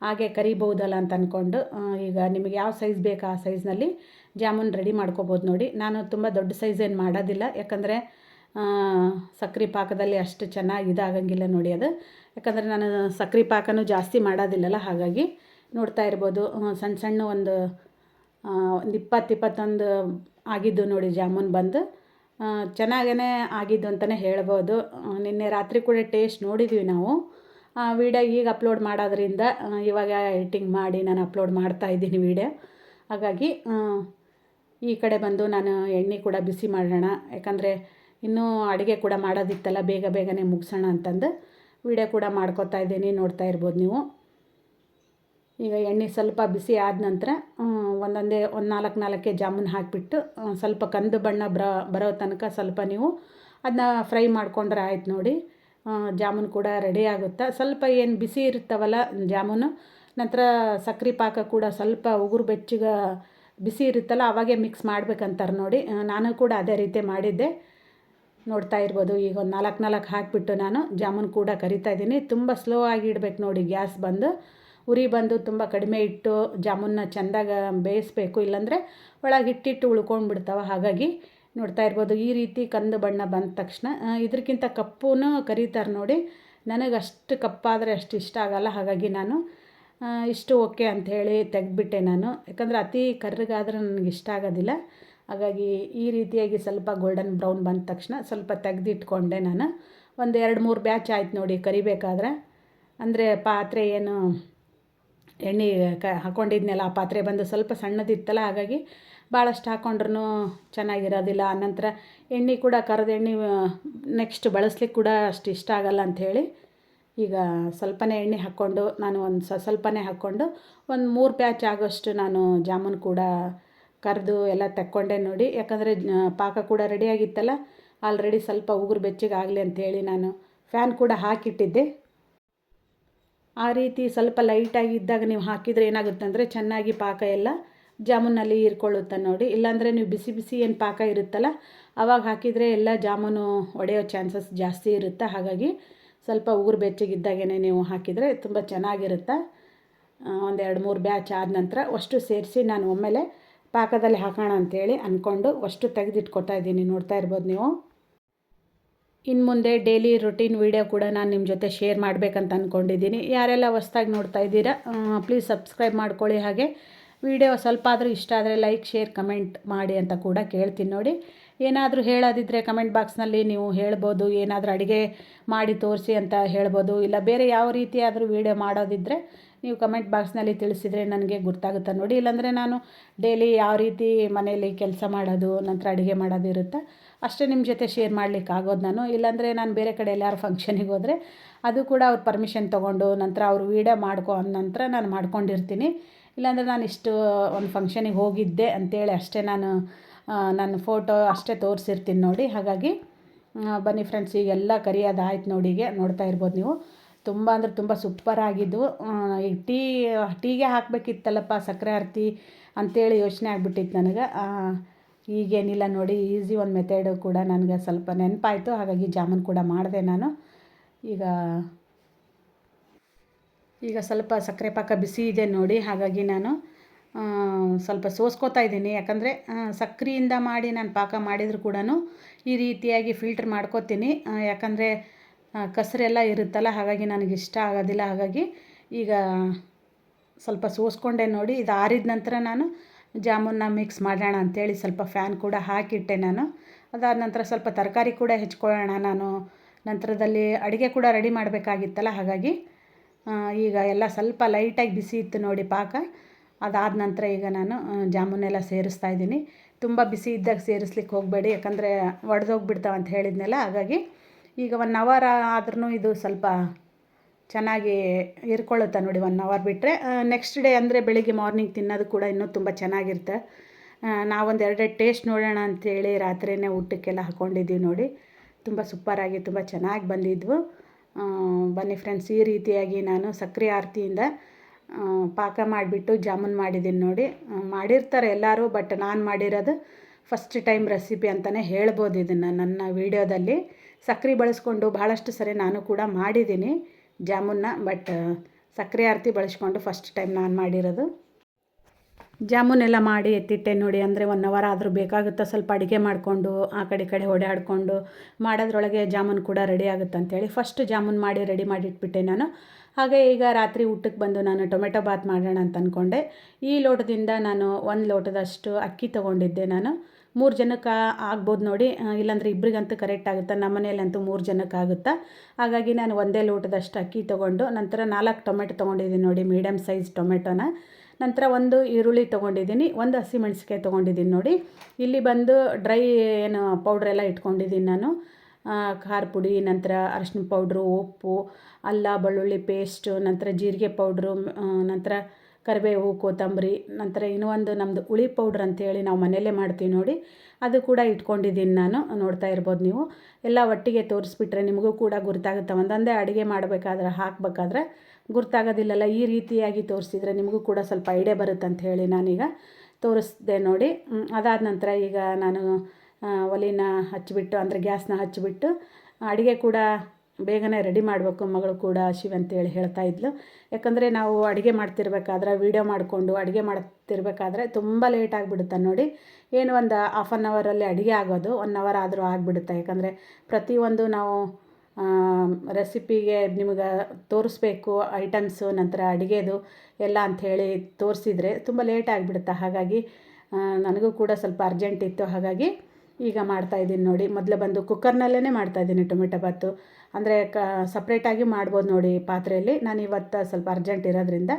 ಹಾಗೆ ಕರಿಬಹುದಲ್ಲ ಅಂತ ಅಂದ್ಕೊಂಡು ಈಗ ನಿಮಗೆ ಯಾವ ಸೈಜ್ ಬೇಕು ಆ ಸೈಜ್ನಲ್ಲಿ ಜಾಮೂನ್ ರೆಡಿ ಮಾಡ್ಕೋಬೋದು ನೋಡಿ. ನಾನು ತುಂಬ ದೊಡ್ಡ ಸೈಜ್ ಏನು ಮಾಡೋದಿಲ್ಲ. ಯಾಕಂದರೆ ಸಕ್ರೆ ಪಾಕದಲ್ಲಿ ಅಷ್ಟು ಚೆನ್ನಾಗಿ ಇದಾಗಂಗಿಲ್ಲ ನೋಡಿ ಅದು. ಯಾಕಂದರೆ ನಾನು ಸಕ್ರೆ ಪಾಕನೂ ಜಾಸ್ತಿ ಮಾಡೋದಿಲ್ಲಲ್ಲ, ಹಾಗಾಗಿ ನೋಡ್ತಾ ಇರ್ಬೋದು. ಸಣ್ಣ ಸಣ್ಣ ಒಂದು ಒಂದು ಇಪ್ಪತ್ತು ಇಪ್ಪತ್ತೊಂದು ಆಗಿದ್ದು ನೋಡಿ ಜಾಮೂನ್ ಬಂದು. ಚೆನ್ನಾಗೇ ಆಗಿದ್ದು ಅಂತಲೇ ಹೇಳ್ಬೋದು. ನಿನ್ನೆ ರಾತ್ರಿ ಕೂಡ ಟೇಸ್ಟ್ ನೋಡಿದ್ವಿ ನಾವು. ವೀಡಿಯೋ ಈಗ ಅಪ್ಲೋಡ್ ಮಾಡೋದ್ರಿಂದ ಇವಾಗ ಎಡಿಟಿಂಗ್ ಮಾಡಿ ನಾನು ಅಪ್ಲೋಡ್ ಮಾಡ್ತಾ ಇದ್ದೀನಿ ವೀಡಿಯೋ. ಹಾಗಾಗಿ ಈ ಕಡೆ ಬಂದು ನಾನು ಎಣ್ಣೆ ಕೂಡ ಬಿಸಿ ಮಾಡೋಣ. ಯಾಕಂದರೆ ಇನ್ನೂ ಅಡುಗೆ ಕೂಡ ಮಾಡೋದಿತ್ತಲ್ಲ, ಬೇಗ ಬೇಗನೆ ಮುಗಿಸೋಣ ಅಂತಂದು ವಿಡಿಯೋ ಕೂಡ ಮಾಡ್ಕೊತಾ ಇದ್ದೀನಿ, ನೋಡ್ತಾ ಇರ್ಬೋದು ನೀವು. ಈಗ ಎಣ್ಣೆ ಸ್ವಲ್ಪ ಬಿಸಿ ಆದ ನಂತರ ಒಂದೊಂದೇ, ಒಂದು ನಾಲ್ಕು ನಾಲ್ಕೇ ಜಾಮೂನ್ ಹಾಕಿಬಿಟ್ಟು ಸ್ವಲ್ಪ ಕಂದು ಬಣ್ಣ ಬ್ರ, ಬರೋ ತನಕ ಸ್ವಲ್ಪ ನೀವು ಅದನ್ನ ಫ್ರೈ ಮಾಡ್ಕೊಂಡ್ರೆ ಆಯ್ತು ನೋಡಿ. ಜಾಮೂನ್ ಕೂಡ ರೆಡಿ ಆಗುತ್ತೆ? ಸ್ವಲ್ಪ ಏನು ಬಿಸಿ ಇರುತ್ತವಲ್ಲ ಜಾಮೂನು, ನಂತರ ಸಕ್ಕರೆ ಪಾಕ ಕೂಡ ಸ್ವಲ್ಪ ಉಗುರು ಬೆಚ್ಚಗೆ ಬಿಸಿ ಇರುತ್ತಲ್ಲ, ಅವಾಗೆ ಮಿಕ್ಸ್ ಮಾಡ್ಬೇಕಂತಾರೆ ನೋಡಿ. ನಾನು ಕೂಡ ಅದೇ ರೀತಿ ಮಾಡಿದ್ದೆ. ನೋಡ್ತಾ ಇರ್ಬೋದು, ಈಗ ಒಂದು ನಾಲ್ಕು ನಾಲ್ಕು ಹಾಕಿಬಿಟ್ಟು ನಾನು ಜಾಮೂನ್ ಕೂಡ ಕರಿತಾ ಇದ್ದೀನಿ. ತುಂಬ ಸ್ಲೋ ಆಗಿ ಇಡಬೇಕು ನೋಡಿ, ಗ್ಯಾಸ್ ಬಂದು. ಉರಿ ಬಂದು ತುಂಬ ಕಡಿಮೆ ಇಟ್ಟು ಜಾಮೂನ್ನ ಚೆಂದಾಗ ಬೇಯಿಸ್ಬೇಕು. ಇಲ್ಲಾಂದರೆ ಒಳಗೆ ಹಿಟ್ಟಿಟ್ಟು ಉಳ್ಕೊಂಡ್ಬಿಡ್ತಾವೆ. ಹಾಗಾಗಿ ನೋಡ್ತಾ ಇರ್ಬೋದು, ಈ ರೀತಿ ಕಂದು ಬಣ್ಣ ಬಂದ ತಕ್ಷಣ ಇದಕ್ಕಿಂತ ಕಪ್ಪೂ ಕರೀತಾರೆ ನೋಡಿ. ನನಗೆ ಅಷ್ಟು ಕಪ್ಪಾದರೆ ಅಷ್ಟು ಇಷ್ಟ ಆಗಲ್ಲ. ಹಾಗಾಗಿ ನಾನು ಇಷ್ಟು ಓಕೆ ಅಂಥೇಳಿ ತೆಗೆದ್ಬಿಟ್ಟೆ ನಾನು. ಯಾಕಂದರೆ ಅತಿ ಕರ್ರಗಾದ್ರೆ ನನಗೆ ಇಷ್ಟ ಆಗೋದಿಲ್ಲ. ಹಾಗಾಗಿ ಈ ರೀತಿಯಾಗಿ ಸ್ವಲ್ಪ ಗೋಲ್ಡನ್ ಬ್ರೌನ್ ಬಂದ ತಕ್ಷಣ ಸ್ವಲ್ಪ ತೆಗೆದಿಟ್ಕೊಂಡೆ ನಾನು. ಒಂದು ಎರಡು ಮೂರು ಬ್ಯಾಚ್ ಆಯ್ತು ನೋಡಿ ಕರಿಬೇಕಾದ್ರೆ. ಅಂದರೆ ಪಾತ್ರೆ ಏನು, ಎಣ್ಣೆ ಕ ಹಾಕ್ಕೊಂಡಿದ್ನಲ್ಲ ಆ ಪಾತ್ರೆ ಬಂದು ಸ್ವಲ್ಪ ಸಣ್ಣದಿತ್ತಲ್ಲ, ಹಾಗಾಗಿ ಭಾಳಷ್ಟು ಹಾಕ್ಕೊಂಡ್ರೂ ಚೆನ್ನಾಗಿರೋದಿಲ್ಲ. ಆನಂತರ ಎಣ್ಣೆ ಕೂಡ ಕರೆದ ಎಣ್ಣೆ ನೆಕ್ಸ್ಟ್ ಬಳಸ್ಲಿಕ್ಕೆ ಕೂಡ ಅಷ್ಟು ಇಷ್ಟ ಆಗಲ್ಲ ಅಂಥೇಳಿ ಈಗ ಸ್ವಲ್ಪನೇ ಎಣ್ಣೆ ಹಾಕ್ಕೊಂಡು ನಾನು ಒಂದು ಸ್ವಲ್ಪನೇ ಹಾಕ್ಕೊಂಡು ಒಂದು ಮೂರು ಪ್ಯಾಚ್ ಆಗೋಷ್ಟು ನಾನು ಜಾಮೂನ್ ಕೂಡ ಕರೆದು ಎಲ್ಲ ತಕ್ಕೊಂಡೆ ನೋಡಿ. ಯಾಕಂದರೆ ಪಾಕ ಕೂಡ ರೆಡಿಯಾಗಿತ್ತಲ್ಲ ಆಲ್ರೆಡಿ ಸ್ವಲ್ಪ ಉಗುರು ಬೆಚ್ಚಗಾಗಲಿ ಅಂಥೇಳಿ ನಾನು ಫ್ಯಾನ್ ಕೂಡ ಹಾಕಿಟ್ಟಿದ್ದೆ. ಆ ರೀತಿ ಸ್ವಲ್ಪ ಲೈಟಾಗಿ ಇದ್ದಾಗ ನೀವು ಹಾಕಿದರೆ ಏನಾಗುತ್ತೆ ಅಂದರೆ ಚೆನ್ನಾಗಿ ಪಾಕ ಎಲ್ಲ ಜಾಮೂನಲ್ಲಿ ಹೀರ್ಕೊಳ್ಳುತ್ತೆ ನೋಡಿ. ಇಲ್ಲಾಂದರೆ ನೀವು ಬಿಸಿ ಬಿಸಿ ಏನು ಪಾಕ ಇರುತ್ತಲ್ಲ ಆವಾಗ ಹಾಕಿದರೆ ಎಲ್ಲ ಜಾಮೂನು ಒಡೆಯೋ ಚಾನ್ಸಸ್ ಜಾಸ್ತಿ ಇರುತ್ತೆ. ಹಾಗಾಗಿ ಸ್ವಲ್ಪ ಉಗುರು ಬೆಚ್ಚಗಿದ್ದಾಗೇ ನೀವು ಹಾಕಿದರೆ ತುಂಬ ಚೆನ್ನಾಗಿರುತ್ತೆ. ಒಂದೆರಡು ಮೂರು ಬ್ಯಾಚ್ ಆದ ನಂತರ ಅಷ್ಟು ಸೇರಿಸಿ ನಾನು ಒಮ್ಮೆಲೆ ಪಾಕದಲ್ಲಿ ಹಾಕೋಣ ಅಂಥೇಳಿ ಅಂದ್ಕೊಂಡು ಅಷ್ಟು ತೆಗೆದಿಟ್ಕೊತಾ ಇದ್ದೀನಿ. ನೋಡ್ತಾ ಇರ್ಬೋದು ನೀವು. ಇನ್ನು ಮುಂದೆ ಡೈಲಿ ರುಟೀನ್ ವೀಡಿಯೋ ಕೂಡ ನಾನು ನಿಮ್ಮ ಜೊತೆ ಶೇರ್ ಮಾಡಬೇಕಂತ ಅಂದ್ಕೊಂಡಿದ್ದೀನಿ ಯಾರೆಲ್ಲ ಹೊಸ್ದಾಗಿ ನೋಡ್ತಾ ಇದ್ದೀರಾ ಪ್ಲೀಸ್ ಸಬ್ಸ್ಕ್ರೈಬ್ ಮಾಡ್ಕೊಳ್ಳಿ ಹಾಗೆ. ವಿಡಿಯೋ ಸ್ವಲ್ಪ ಆದರೂ ಇಷ್ಟ ಆದರೆ ಲೈಕ್ ಶೇರ್ ಕಮೆಂಟ್ ಮಾಡಿ ಅಂತ ಕೂಡ ಕೇಳ್ತೀನಿ ನೋಡಿ. ಏನಾದರೂ ಹೇಳೋದಿದ್ದರೆ ಕಮೆಂಟ್ ಬಾಕ್ಸ್ನಲ್ಲಿ ನೀವು ಹೇಳ್ಬೋದು, ಏನಾದರೂ ಅಡುಗೆ ಮಾಡಿ ತೋರಿಸಿ ಅಂತ ಹೇಳ್ಬೋದು, ಇಲ್ಲ ಬೇರೆ ಯಾವ ರೀತಿಯಾದರೂ ವೀಡಿಯೋ ಮಾಡೋದಿದ್ದರೆ ನೀವು ಕಮೆಂಟ್ ಬಾಕ್ಸ್ನಲ್ಲಿ ತಿಳಿಸಿದರೆ ನನಗೆ ಗೊತ್ತಾಗುತ್ತೆ ನೋಡಿ. ಇಲ್ಲಾಂದರೆ ನಾನು ಡೈಲಿ ಯಾವ ರೀತಿ ಮನೆಯಲ್ಲಿ ಕೆಲಸ ಮಾಡೋದು, ನಂತರ ಅಡುಗೆ ಮಾಡೋದು ಇರುತ್ತೆ, ಅಷ್ಟೇ ನಿಮ್ಮ ಜೊತೆ ಶೇರ್ ಮಾಡ್ಲಿಕ್ಕೆ ಆಗೋದು ನಾನು. ಇಲ್ಲಾಂದರೆ ನಾನು ಬೇರೆ ಕಡೆ ಎಲ್ಲಾರು ಫಂಕ್ಷನಿಗೆ ಹೋದರೆ ಅದು ಕೂಡ ಅವ್ರ ಪರ್ಮಿಷನ್ ತೊಗೊಂಡು, ನಂತರ ಅವರು ವೀಡಿಯೋ ಮಾಡ್ಕೊ, ನಂತರ ನಾನು ಮಾಡ್ಕೊಂಡಿರ್ತೀನಿ. ಇಲ್ಲಾಂದರೆ ನಾನು ಇಷ್ಟು, ಒಂದು ಫಂಕ್ಷನಿಗೆ ಹೋಗಿದ್ದೆ ಅಂತೇಳಿ ಅಷ್ಟೇ ನಾನು ನನ್ನ ಫೋಟೋ ಅಷ್ಟೇ ತೋರಿಸಿರ್ತೀನಿ ನೋಡಿ. ಹಾಗಾಗಿ ಬನ್ನಿ ಫ್ರೆಂಡ್ಸ್ ಈಗ ಈಗೆಲ್ಲ ಕರಿಯೋದಾಯ್ತು ನೋಡಿ ನೋಡಿಗೆ ನೋಡ್ತಾ ಇರ್ಬೋದು ನೀವು. ತುಂಬ ಅಂದರೆ ತುಂಬ ಸೂಪರಾಗಿದ್ದು ಈಗ ಟೀ, ಟೀಗೆ ಹಾಕಬೇಕಿತ್ತಲ್ಲಪ್ಪ ಸಕ್ಕರೆ ಆರತಿ ಅಂತೇಳಿ ಯೋಚನೆ ಆಗ್ಬಿಟ್ಟಿತ್ತು ನನಗೆ. ಈಗೇನಿಲ್ಲ ನೋಡಿ ಈಸಿ ಒಂದು ಮೆಥಡು ಕೂಡ ನನಗೆ ಸ್ವಲ್ಪ ನೆನಪಾಯಿತು. ಹಾಗಾಗಿ ಜಾಮೂನ್ ಕೂಡ ಮಾಡಿದೆ ನಾನು. ಈಗ ಈಗ ಸ್ವಲ್ಪ ಸಕ್ಕರೆ ಪಾಕ ಬಿಸಿ ಇದೆ ನೋಡಿ. ಹಾಗಾಗಿ ನಾನು ಸ್ವಲ್ಪ ಸೋಸ್ಕೋತಾ ಇದ್ದೀನಿ. ಯಾಕಂದರೆ ಸಕ್ಕರೆಯಿಂದ ಮಾಡಿ ನಾನು ಪಾಕ ಮಾಡಿದರೂ ಕೂಡ ಈ ರೀತಿಯಾಗಿ ಫಿಲ್ಟ್ರ್ ಮಾಡ್ಕೋತೀನಿ. ಯಾಕಂದರೆ ಕಸರೆಲ್ಲ ಇರುತ್ತಲ್ಲ, ಹಾಗಾಗಿ ನನಗೆ ಇಷ್ಟ ಆಗೋದಿಲ್ಲ. ಹಾಗಾಗಿ ಈಗ ಸ್ವಲ್ಪ ಸೋಸ್ಕೊಂಡೆ ನೋಡಿ, ಇದು ಆರಿದ ನಂತರ ನಾನು ಜಾಮೂನ್ನ ಮಿಕ್ಸ್ ಮಾಡೋಣ ಅಂಥೇಳಿ ಸ್ವಲ್ಪ ಫ್ಯಾನ್ ಕೂಡ ಹಾಕಿಟ್ಟೆ ನಾನು. ಅದಾದ ನಂತರ ಸ್ವಲ್ಪ ತರಕಾರಿ ಕೂಡ ಹೆಚ್ಕೊಳ್ಳೋಣ ನಾನು. ನಂತರದಲ್ಲಿ ಅಡುಗೆ ಕೂಡ ರೆಡಿ ಮಾಡಬೇಕಾಗಿತ್ತಲ್ಲ, ಹಾಗಾಗಿ ಈಗ ಎಲ್ಲ ಸ್ವಲ್ಪ ಲೈಟಾಗಿ ಬಿಸಿ ಇತ್ತು ನೋಡಿ ಪಾಕ. ಅದಾದ ನಂತರ ಈಗ ನಾನು ಜಾಮೂನೆಲ್ಲ ಸೇರಿಸ್ತಾ ಇದ್ದೀನಿ. ತುಂಬ ಬಿಸಿ ಇದ್ದಾಗ ಸೇರಿಸ್ಲಿಕ್ಕೆ ಹೋಗಬೇಡಿ, ಯಾಕಂದರೆ ಒಡೆದೋಗ್ಬಿಡ್ತಾವೆ ಅಂತ ಹೇಳಿದ್ನಲ್ಲ, ಹಾಗಾಗಿ ಈಗ ಒನ್ ಅವರ್ ಆದ್ರೂ ಇದು ಸ್ವಲ್ಪ ಚೆನ್ನಾಗಿ ಇರ್ಕೊಳ್ಳುತ್ತೆ ನೋಡಿ ಒನ್ ಅವರ್ ಬಿಟ್ಟರೆ ನೆಕ್ಸ್ಟ್ ಡೇ ಅಂದರೆ ಬೆಳಿಗ್ಗೆ ಮಾರ್ನಿಂಗ್ ತಿನ್ನೋದು ಕೂಡ ಇನ್ನೂ ತುಂಬ ಚೆನ್ನಾಗಿರುತ್ತೆ. ನಾವೊಂದು ಎರಡೆರಡು ಟೇಸ್ಟ್ ನೋಡೋಣ ಅಂಥೇಳಿ ರಾತ್ರಿಯೇ ಊಟಕ್ಕೆಲ್ಲ ಹಾಕ್ಕೊಂಡಿದ್ದೀವಿ ನೋಡಿ. ತುಂಬ ಸೂಪರಾಗಿ ತುಂಬ ಚೆನ್ನಾಗಿ ಬಂದಿದ್ವು. ಬನ್ನಿ ಫ್ರೆಂಡ್ಸ್ ಈ ರೀತಿಯಾಗಿ ನಾನು ಸಕ್ಕರೆ ಆರತಿಯಿಂದ ಪಾಕ ಮಾಡಿಬಿಟ್ಟು ಜಾಮೂನ್ ಮಾಡಿದ್ದೀನಿ ನೋಡಿ. ಮಾಡಿರ್ತಾರೆ ಎಲ್ಲರೂ ಬಟ್ ನಾನು ಮಾಡಿರೋದು ಫಸ್ಟ್ ಟೈಮ್ ರೆಸಿಪಿ ಅಂತಲೇ ಹೇಳ್ಬೋದು ಇದನ್ನು ನನ್ನ ವೀಡಿಯೋದಲ್ಲಿ. ಸಕ್ಕರೆ ಬಳಸ್ಕೊಂಡು ಭಾಳಷ್ಟು ಸರಿ ನಾನು ಕೂಡ ಮಾಡಿದ್ದೀನಿ ಜಾಮೂನ್ನ ಬಟ್ ಸಕ್ಕರೆ ಆರತಿ ಬಳಸ್ಕೊಂಡು ಫಸ್ಟ್ ಟೈಮ್ ನಾನು ಮಾಡಿರೋದು. ಜಾಮೂನೆಲ್ಲ ಮಾಡಿ ಎತ್ತಿಟ್ಟೆ ನೋಡಿ, ಅಂದರೆ ಒನ್ ಅವರ್ ಆದರೂ ಬೇಕಾಗುತ್ತೆ ಸ್ವಲ್ಪ ಅಡುಗೆ ಮಾಡಿಕೊಂಡು, ಆ ಕಡೆ ಕಡೆ ಓಡಾಡಿಕೊಂಡು, ಮಾಡೋದ್ರೊಳಗೆ ಜಾಮೂನ್ ಕೂಡ ರೆಡಿ ಆಗುತ್ತೆ ಅಂತೇಳಿ ಫಸ್ಟ್ ಜಾಮೂನ್ ಮಾಡಿ ರೆಡಿ ಮಾಡಿಟ್ಬಿಟ್ಟೆ ನಾನು. ಹಾಗೆ ಈಗ ರಾತ್ರಿ ಊಟಕ್ಕೆ ಬಂದು ನಾನು ಟೊಮೆಟೊ ಬಾತ್ ಮಾಡೋಣ ಅಂತ ಅಂದ್ಕೊಂಡೆ ಈ ಲೋಟದಿಂದ ನಾನು ಒಂದು ಲೋಟದಷ್ಟು ಅಕ್ಕಿ ತೊಗೊಂಡಿದ್ದೆ ನಾನು. ಮೂರು ಜನಕ್ಕೆ ಆಗ್ಬೋದು ನೋಡಿ ಇಲ್ಲಾಂದರೆ ಇಬ್ಬರಿಗಂತೂ ಕರೆಕ್ಟ್ ಆಗುತ್ತೆ, ನಮ್ಮ ಮನೆಯಲ್ಲಂತೂ ಮೂರು ಜನಕ್ಕೆ ಆಗುತ್ತಾ. ಹಾಗಾಗಿ ನಾನು ಒಂದೇ ಲೋಟದಷ್ಟು ಅಕ್ಕಿ ತೊಗೊಂಡು, ನಂತರ ನಾಲ್ಕು ಟೊಮೆಟೊ ತೊಗೊಂಡಿದ್ದೀನಿ ನೋಡಿ ಮೀಡಿಯಮ್ ಸೈಜ್ ಟೊಮೆಟೊನ. ನಂತರ ಒಂದು ಈರುಳ್ಳಿ ತೊಗೊಂಡಿದ್ದೀನಿ, ಒಂದು ಹಸಿಮೆಣಸಿಕಾಯಿ ತೊಗೊಂಡಿದ್ದೀನಿ ನೋಡಿ. ಇಲ್ಲಿ ಬಂದು ಡ್ರೈ ಏನು ಪೌಡ್ರೆಲ್ಲ ಇಟ್ಕೊಂಡಿದ್ದೀನಿ ನಾನು. ಖಾರ ಪುಡಿ, ನಂತರ ಅರಶಿನ ಪೌಡ್ರು ಉಪ್ಪು, ಅಲ್ಲ, ಬೆಳ್ಳುಳ್ಳಿ ಪೇಸ್ಟು ನಂತರ ಜೀರಿಗೆ ಪೌಡ್ರು ನಂತರ ಕರಿಬೇವು, ಕೊತ್ತಂಬರಿ, ನಂತರ ಇನ್ನೂ ಒಂದು ನಮ್ಮದು ಹುಳಿ ಪೌಡ್ರ್ ಅಂತೇಳಿ ನಾವು ಮನೆಯಲ್ಲೇ ಮಾಡ್ತೀವಿ ನೋಡಿ. ಅದು ಕೂಡ ಇಟ್ಕೊಂಡಿದ್ದೀನಿ ನಾನು, ನೋಡ್ತಾ ಇರ್ಬೋದು ನೀವು. ಎಲ್ಲ ಒಟ್ಟಿಗೆ ತೋರಿಸ್ಬಿಟ್ರೆ ನಿಮಗೂ ಕೂಡ ಗೊತ್ತಾಗುತ್ತೆ ಒಂದೊಂದೇ ಅಡುಗೆ ಮಾಡಬೇಕಾದ್ರೆ, ಹಾಕಬೇಕಾದ್ರೆ ಗುರ್ತಾಗೋದಿಲ್ಲಲ್ಲ, ಈ ರೀತಿಯಾಗಿ ತೋರಿಸಿದ್ರೆ ನಿಮಗೂ ಕೂಡ ಸ್ವಲ್ಪ ಐಡಿಯಾ ಬರುತ್ತೆ ಅಂತ ಹೇಳಿ ನಾನೀಗ ತೋರಿಸ್ದೆ ನೋಡಿ. ಅದಾದ ನಂತರ ಈಗ ನಾನು ಒಲೆನ ಹಚ್ಚಿಬಿಟ್ಟು, ಅಂದರೆ ಗ್ಯಾಸ್ನ ಹಚ್ಚಿಬಿಟ್ಟು, ಅಡುಗೆ ಕೂಡ ಬೇಗನೆ ರೆಡಿ ಮಾಡಬೇಕು ಮಗಳು ಕೂಡ ಶಿವ ಅಂತೇಳಿ ಹೇಳ್ತಾ ಇದ್ಲು. ಯಾಕಂದರೆ ನಾವು ಅಡುಗೆ ಮಾಡ್ತಿರ್ಬೇಕಾದ್ರೆ, ವೀಡಿಯೋ ಮಾಡಿಕೊಂಡು ಅಡುಗೆ ಮಾಡ್ತಿರ್ಬೇಕಾದ್ರೆ ತುಂಬ ಲೇಟ್ ಆಗಿಬಿಡುತ್ತೆ ನೋಡಿ. ಏನು ಒಂದು ಹಾಫ್ ಆನ್ ಅವರಲ್ಲಿ ಅಡುಗೆ ಆಗೋದು ಒನ್ ಅವರ್ ಆದರೂ ಆಗಿಬಿಡುತ್ತೆ. ಯಾಕಂದರೆ ಪ್ರತಿಯೊಂದು ನಾವು ರೆಸಿಪಿಗೆ ನಿಮಗೆ ತೋರಿಸ್ಬೇಕು ಐಟಮ್ಸು ನಂತರ ಅಡುಗೆದು ಎಲ್ಲ ಅಂಥೇಳಿ ತೋರಿಸಿದರೆ ತುಂಬ ಲೇಟ್ ಆಗಿಬಿಡುತ್ತೆ. ಹಾಗಾಗಿ ನನಗೂ ಕೂಡ ಸ್ವಲ್ಪ ಅರ್ಜೆಂಟ್ ಇತ್ತು. ಹಾಗಾಗಿ ಈಗ ಮಾಡ್ತಾಯಿದ್ದೀನಿ ನೋಡಿ. ಮೊದಲು ಬಂದು ಕುಕ್ಕರ್ನಲ್ಲೇ ಮಾಡ್ತಾಯಿದ್ದೀನಿ ಟೊಮೆಟೊ ಬಾತು. ಅಂದರೆ ಕ ಸಪ್ರೇಟಾಗಿ ಮಾಡ್ಬೋದು ನೋಡಿ ಪಾತ್ರೆಯಲ್ಲಿ. ನಾನು ಇವತ್ತು ಸ್ವಲ್ಪ ಅರ್ಜೆಂಟ್ ಇರೋದ್ರಿಂದ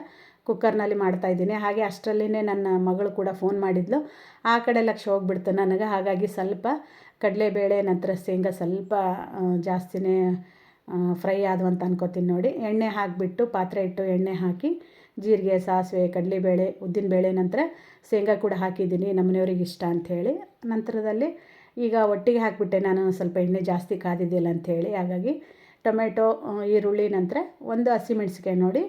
ಕುಕ್ಕರ್ನಲ್ಲಿ ಮಾಡ್ತಾಯಿದ್ದೀನಿ ಹಾಗೆ ಅಷ್ಟರಲ್ಲಿನೇ ನನ್ನ ಮಗಳು ಕೂಡ ಫೋನ್ ಮಾಡಿದ್ಲು. ಆ ಕಡೆ ಲಕ್ಷ ಹೋಗ್ಬಿಡ್ತು ನನಗೆ. ಹಾಗಾಗಿ ಸ್ವಲ್ಪ ಕಡಲೆಬೇಳೆ ನಂತರ ಶೇಂಗಾ ಸ್ವಲ್ಪ ಜಾಸ್ತಿನೇ ಫ್ರೈ ಆದವು ಅಂತ ಅನ್ಕೋತೀನಿ ನೋಡಿ. ಎಣ್ಣೆ ಹಾಕಿಬಿಟ್ಟು ಪಾತ್ರೆ ಇಟ್ಟು ಎಣ್ಣೆ ಹಾಕಿ, ಜೀರಿಗೆ, ಸಾಸಿವೆ, ಕಡಲೆಬೇಳೆ ಉದ್ದಿನಬೇಳೆ ನಂತರ ಶೇಂಗಾ ಕೂಡ ಹಾಕಿದ್ದೀನಿ ನಮ್ಮನೆಯವ್ರಿಗೆ ಇಷ್ಟ ಅಂಥೇಳಿ ನಂತರದಲ್ಲಿ ಈಗ ಒಟ್ಟಿಗೆ ಹಾಕಿಬಿಟ್ಟೆ ನಾನು ಸ್ವಲ್ಪ ಎಣ್ಣೆ ಜಾಸ್ತಿ ಕಾದಿದ್ದಿಲ್ಲ ಅಂಥೇಳಿ ಹಾಗಾಗಿ ಟೊಮೆಟೊ ಈರುಳ್ಳಿ, ನಂತರ ಒಂದು ಹಸಿಮೆಣ್ಸಿಕಾಯಿ ನೋಡಿ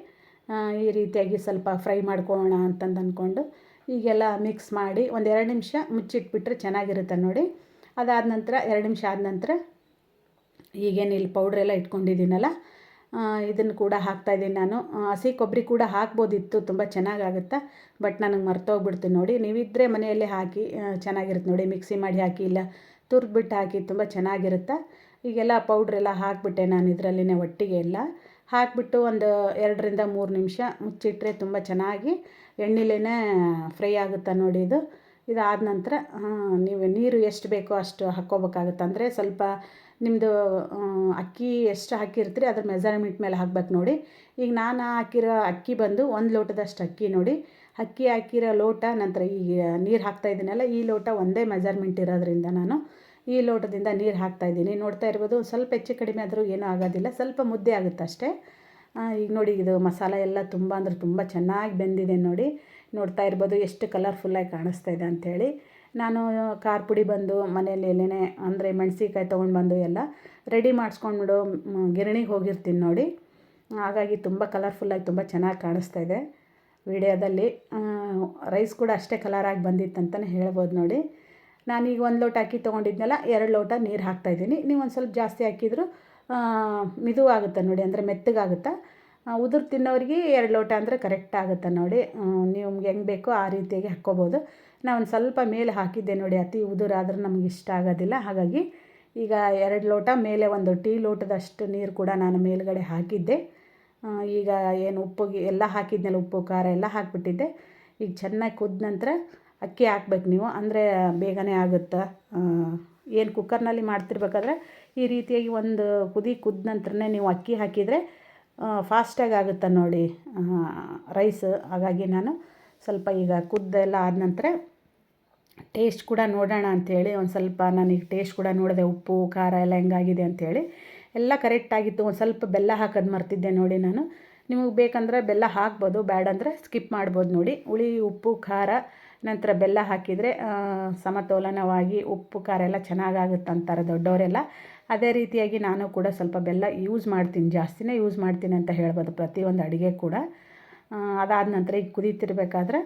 ಈ ರೀತಿಯಾಗಿ ಸ್ವಲ್ಪ ಫ್ರೈ ಮಾಡ್ಕೊಳ್ಳೋಣ ಅಂತಂದು ಅಂದ್ಕೊಂಡು ಈಗೆಲ್ಲ ಮಿಕ್ಸ್ ಮಾಡಿ ಒಂದು ಎರಡು ನಿಮಿಷ ಮುಚ್ಚಿಟ್ಬಿಟ್ರೆ ಚೆನ್ನಾಗಿರುತ್ತೆ ನೋಡಿ. ಅದಾದ ನಂತರ, ಎರಡು ನಿಮಿಷ ಆದ ನಂತರ ಈಗೇನು ಇಲ್ಲಿ ಪೌಡ್ರೆಲ್ಲ ಇಟ್ಕೊಂಡಿದ್ದೀನಲ್ಲ ಇದನ್ನು ಕೂಡ ಹಾಕ್ತಾಯಿದ್ದೀನಿ ನಾನು. ಹಸಿ ಕೊಬ್ಬರಿ ಕೂಡ ಹಾಕ್ಬೋದಿತ್ತು, ತುಂಬ ಚೆನ್ನಾಗಾಗುತ್ತೆ, ಬಟ್ ನನಗೆ ಮರ್ತೋಗ್ಬಿಡ್ತೀನಿ ನೋಡಿ. ನೀವಿದ್ದರೆ ಮನೆಯಲ್ಲೇ ಹಾಕಿ ಚೆನ್ನಾಗಿರುತ್ತೆ ನೋಡಿ. ಮಿಕ್ಸಿ ಮಾಡಿ ಹಾಕಿ, ಇಲ್ಲ ತುರ್ದ್ಬಿಟ್ಟು ಹಾಕಿ, ತುಂಬ ಚೆನ್ನಾಗಿರುತ್ತೆ. ಈಗೆಲ್ಲ ಪೌಡ್ರೆಲ್ಲ ಹಾಕಿಬಿಟ್ಟೆ ನಾನು ಇದರಲ್ಲಿನೇ ಒಟ್ಟಿಗೆ ಎಲ್ಲ. ಹಾಕಿಬಿಟ್ಟು ಒಂದು ಎರಡರಿಂದ ಮೂರು ನಿಮಿಷ ಮುಚ್ಚಿಟ್ರೆ ತುಂಬ ಚೆನ್ನಾಗಿ ಎಣ್ಣೆಲೇ ಫ್ರೈ ಆಗುತ್ತೆ ನೋಡಿ ಇದು. ಇದಾದ ನಂತರ ನೀವು ನೀರು ಎಷ್ಟು ಬೇಕೋ ಅಷ್ಟು ಹಾಕ್ಕೋಬೇಕಾಗುತ್ತೆ. ಅಂದರೆ ಸ್ವಲ್ಪ ನಿಮ್ಮದು ಅಕ್ಕಿ ಎಷ್ಟು ಹಾಕಿರ್ತೀರಿ ಅದ್ರ ಮೆಜರ್ಮೆಂಟ್ ಮೇಲೆ ಹಾಕ್ಬೇಕು ನೋಡಿ. ಈಗ ನಾನು ಹಾಕಿರೋ ಅಕ್ಕಿ ಬಂದು ಒಂದು ಲೋಟದಷ್ಟು ಅಕ್ಕಿ ನೋಡಿ. ಅಕ್ಕಿ ಹಾಕಿರೋ ಲೋಟ, ನಂತರ ಈಗ ನೀರು ಹಾಕ್ತಾಯಿದ್ದೀನಲ್ಲ ಈ ಲೋಟ ಒಂದೇ ಮೆಜರ್ಮೆಂಟ್ ಇರೋದ್ರಿಂದ ನಾನು ಈ ಲೋಟದಿಂದ ನೀರು ಹಾಕ್ತಾಯಿದ್ದೀನಿ ನೋಡ್ತಾ ಇರ್ಬೋದು, ಸ್ವಲ್ಪ ಹೆಚ್ಚು ಕಡಿಮೆ ಆದರೂ ಏನೂ ಆಗೋದಿಲ್ಲ, ಸ್ವಲ್ಪ ಮುದ್ದೆ ಆಗುತ್ತೆ ಅಷ್ಟೇ ಈಗ ನೋಡಿ, ಇದು ಮಸಾಲೆ ಎಲ್ಲ ತುಂಬ ಅಂದರೆ ತುಂಬ ಚೆನ್ನಾಗಿ ಬೆಂದಿದೆ ನೋಡಿ. ನೋಡ್ತಾ ಇರ್ಬೋದು ಎಷ್ಟು ಕಲರ್ಫುಲ್ಲಾಗಿ ಕಾಣಿಸ್ತಾ ಇದೆ ಅಂಥೇಳಿ. ನಾನು ಖಾರ ಪುಡಿ ಬಂದು ಮನೇಲಿ ಎಲ್ಲೇ ಅಂದರೆ ಮೆಣಸಿನ್ಕಾಯಿ ತೊಗೊಂಡು ಬಂದು ಎಲ್ಲ ರೆಡಿ ಮಾಡಿಸ್ಕೊಂಡ್ಬಿಡು ಗಿರಣಿಗೆ ಹೋಗಿರ್ತೀನಿ ನೋಡಿ. ಹಾಗಾಗಿ ತುಂಬ ಕಲರ್ಫುಲ್ಲಾಗಿ ತುಂಬ ಚೆನ್ನಾಗಿ ಕಾಣಿಸ್ತಾ ಇದೆ ವಿಡಿಯೋದಲ್ಲಿ. ರೈಸ್ ಕೂಡ ಅಷ್ಟೇ ಕಲರಾಗಿ ಬಂದಿತ್ತು ಅಂತಲೇ ಹೇಳ್ಬೋದು ನೋಡಿ. ನಾನೀಗ ಒಂದು ಲೋಟ ಅಕ್ಕಿ ತೊಗೊಂಡಿದ್ನಲ್ಲ, ಎರಡು ಲೋಟ ನೀರು ಹಾಕ್ತಾಯಿದ್ದೀನಿ ನೀವು ಒಂದು ಸ್ವಲ್ಪ ಜಾಸ್ತಿ ಹಾಕಿದ್ರು ಮಿದುವಾಗುತ್ತೆ ನೋಡಿ, ಅಂದರೆ ಮೆತ್ತಗಾಗುತ್ತೆ? ಉದುರು ತಿನ್ನೋರಿಗೆ ಎರಡು ಲೋಟ ಅಂದರೆ ಕರೆಕ್ಟ್ ಆಗುತ್ತೆ ನೋಡಿ. ನಿಮ್ಗೆ ಹೆಂಗೆ ಬೇಕೋ ಆ ರೀತಿಯಾಗಿ ಹಾಕ್ಕೋಬೋದು. ನಾನು ಒಂದು ಸ್ವಲ್ಪ ಮೇಲೆ ಹಾಕಿದ್ದೆ ನೋಡಿ, ಅತಿ ಉದುರಾದ್ರೆ ನಮ್ಗೆ ಇಷ್ಟ ಆಗೋದಿಲ್ಲ. ಹಾಗಾಗಿ ಈಗ ಎರಡು ಲೋಟ, ಮೇಲೆ ಒಂದು ಟೀ ಲೋಟದಷ್ಟು ನೀರು ಕೂಡ ನಾನು ಮೇಲುಗಡೆ ಹಾಕಿದ್ದೆ. ಈಗ ಏನು ಉಪ್ಪು ಎಲ್ಲ ಹಾಕಿದ್ನಲ್ಲ, ಉಪ್ಪು, ಖಾರ ಎಲ್ಲ ಹಾಕಿಬಿಟ್ಟಿದ್ದೆ. ಈಗ ಚೆನ್ನಾಗಿ ಕುದ್ದ ನಂತರ ಅಕ್ಕಿ ಹಾಕ್ಬೇಕು ನೀವು. ಅಂದರೆ ಬೇಗನೆ ಆಗುತ್ತೆ? ಏನು ಕುಕ್ಕರ್ನಲ್ಲಿ ಮಾಡ್ತಿರ್ಬೇಕಾದ್ರೆ ಈ ರೀತಿಯಾಗಿ ಒಂದು ಕುದಿ ಕುದ್ದ ನಂತರನೇ ನೀವು ಅಕ್ಕಿ ಹಾಕಿದರೆ ಫಾಸ್ಟಾಗಿ ಆಗುತ್ತೆ ನೋಡಿ. ರೈಸ್. ಹಾಗಾಗಿ ನಾನು ಸ್ವಲ್ಪ ಈಗ ಕುದ್ದೆಲ್ಲ ಆದ ನಂತರ ಟೇಸ್ಟ್ ಕೂಡ ನೋಡೋಣ ಅಂಥೇಳಿ ಒಂದು ಸ್ವಲ್ಪ ನಾನೀಗ ಟೇಸ್ಟ್ ಕೂಡ ನೋಡಿದೆ, ಉಪ್ಪು, ಖಾರ ಎಲ್ಲ ಹೆಂಗಾಗಿದೆ ಅಂಥೇಳಿ ಎಲ್ಲ ಕರೆಕ್ಟಾಗಿತ್ತು ಒಂದು ಸ್ವಲ್ಪ ಬೆಲ್ಲ ಹಾಕೋದು ಮರ್ತಿದ್ದೆ ನೋಡಿ ನಾನು. ನಿಮಗೆ ಬೇಕಂದ್ರೆ ಬೆಲ್ಲ ಹಾಕ್ಬೋದು ಬ್ಯಾಡ ಅಂದರೆ ಸ್ಕಿಪ್ ಮಾಡ್ಬೋದು ನೋಡಿ. ಹುಳಿ, ಉಪ್ಪು, ಖಾರ, ನಂತರ ಬೆಲ್ಲ ಹಾಕಿದರೆ ಸಮತೋಲನವಾಗಿ ಉಪ್ಪು, ಖಾರ ಎಲ್ಲ ಚೆನ್ನಾಗಾಗುತ್ತೆ ಅಂತಾರೆ ದೊಡ್ಡವರೆಲ್ಲ ಅದೇ ರೀತಿಯಾಗಿ ನಾನು ಕೂಡ ಸ್ವಲ್ಪ ಬೆಲ್ಲ ಯೂಸ್ ಮಾಡ್ತೀನಿ, ಜಾಸ್ತಿನೇ ಯೂಸ್ ಮಾಡ್ತೀನಿ ಅಂತ ಹೇಳ್ಬೋದು ಪ್ರತಿಯೊಂದು ಅಡುಗೆ ಕೂಡ. ಅದಾದ ನಂತರ ಈಗ ಕುದೀತಿರ್ಬೇಕಾದ್ರೆ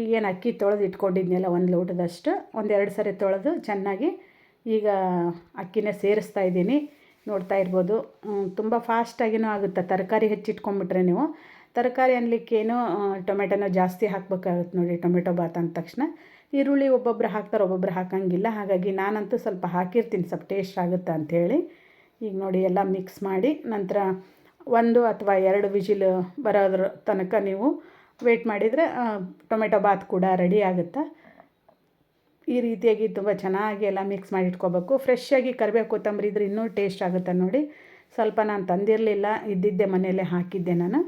ಈಗೇನು ಅಕ್ಕಿ ತೊಳೆದು ಇಟ್ಕೊಂಡಿದ್ನೆಲ್ಲ ಒಂದು ಲೋಟದಷ್ಟು ಒಂದೆರಡು ಸರಿ ತೊಳೆದು ಚೆನ್ನಾಗಿ ಈಗ ಅಕ್ಕಿನ ಸೇರಿಸ್ತಾ ಇದ್ದೀನಿ. ನೋಡ್ತಾ ಇರ್ಬೋದು. ತುಂಬ ಫಾಸ್ಟಾಗಿನೂ ಆಗುತ್ತೆ. ತರಕಾರಿ ಹೆಚ್ಚಿಟ್ಕೊಂಡ್ಬಿಟ್ರೆ ನೀವು. ತರಕಾರಿ ಅನ್ಲಿಕ್ಕೇನು ಟೊಮೆಟೊನೋ ಜಾಸ್ತಿ ಹಾಕ್ಬೇಕಾಗುತ್ತೆ ನೋಡಿ, ಟೊಮೆಟೊ ಬಾತ್ ಅಂದ ತಕ್ಷಣ. ಈರುಳ್ಳಿ ಒಬ್ಬೊಬ್ರು ಹಾಕ್ತಾರೆ, ಒಬ್ಬೊಬ್ರು ಹಾಕೋಂಗಿಲ್ಲ. ಹಾಗಾಗಿ ನಾನಂತೂ ಸ್ವಲ್ಪ ಹಾಕಿರ್ತೀನಿ. ಸ್ವಲ್ಪ ಟೇಸ್ಟ್ ಆಗುತ್ತೆ ಅಂಥೇಳಿ. ಈಗ ನೋಡಿ, ಎಲ್ಲ ಮಿಕ್ಸ್ ಮಾಡಿ ನಂತರ ಒಂದು ಅಥವಾ ಎರಡು ವಿಜಿಲ್ ಬರೋದ್ರ ತನಕ ನೀವು ವೇಟ್ ಮಾಡಿದರೆ ಟೊಮೆಟೊ ಬಾತ್ ಕೂಡ ರೆಡಿ ಆಗುತ್ತೆ. ಈ ರೀತಿಯಾಗಿ ತುಂಬ ಚೆನ್ನಾಗಿ ಎಲ್ಲ ಮಿಕ್ಸ್ ಮಾಡಿ ಇಟ್ಕೋಬೇಕು. ಫ್ರೆಶ್ಶಾಗಿ ಕರಿಬೇವು ಕೊತ್ತಂಬರಿ ಇದ್ರೆ ಇನ್ನೂ ಟೇಸ್ಟ್ ಆಗುತ್ತೆ ನೋಡಿ. ಸ್ವಲ್ಪ ನಾನು ತಂದಿರಲಿಲ್ಲ, ಇದ್ದಿದ್ದೆ ಮನೆಯಲ್ಲೇ ಹಾಕಿದ್ದೆ ನಾನು.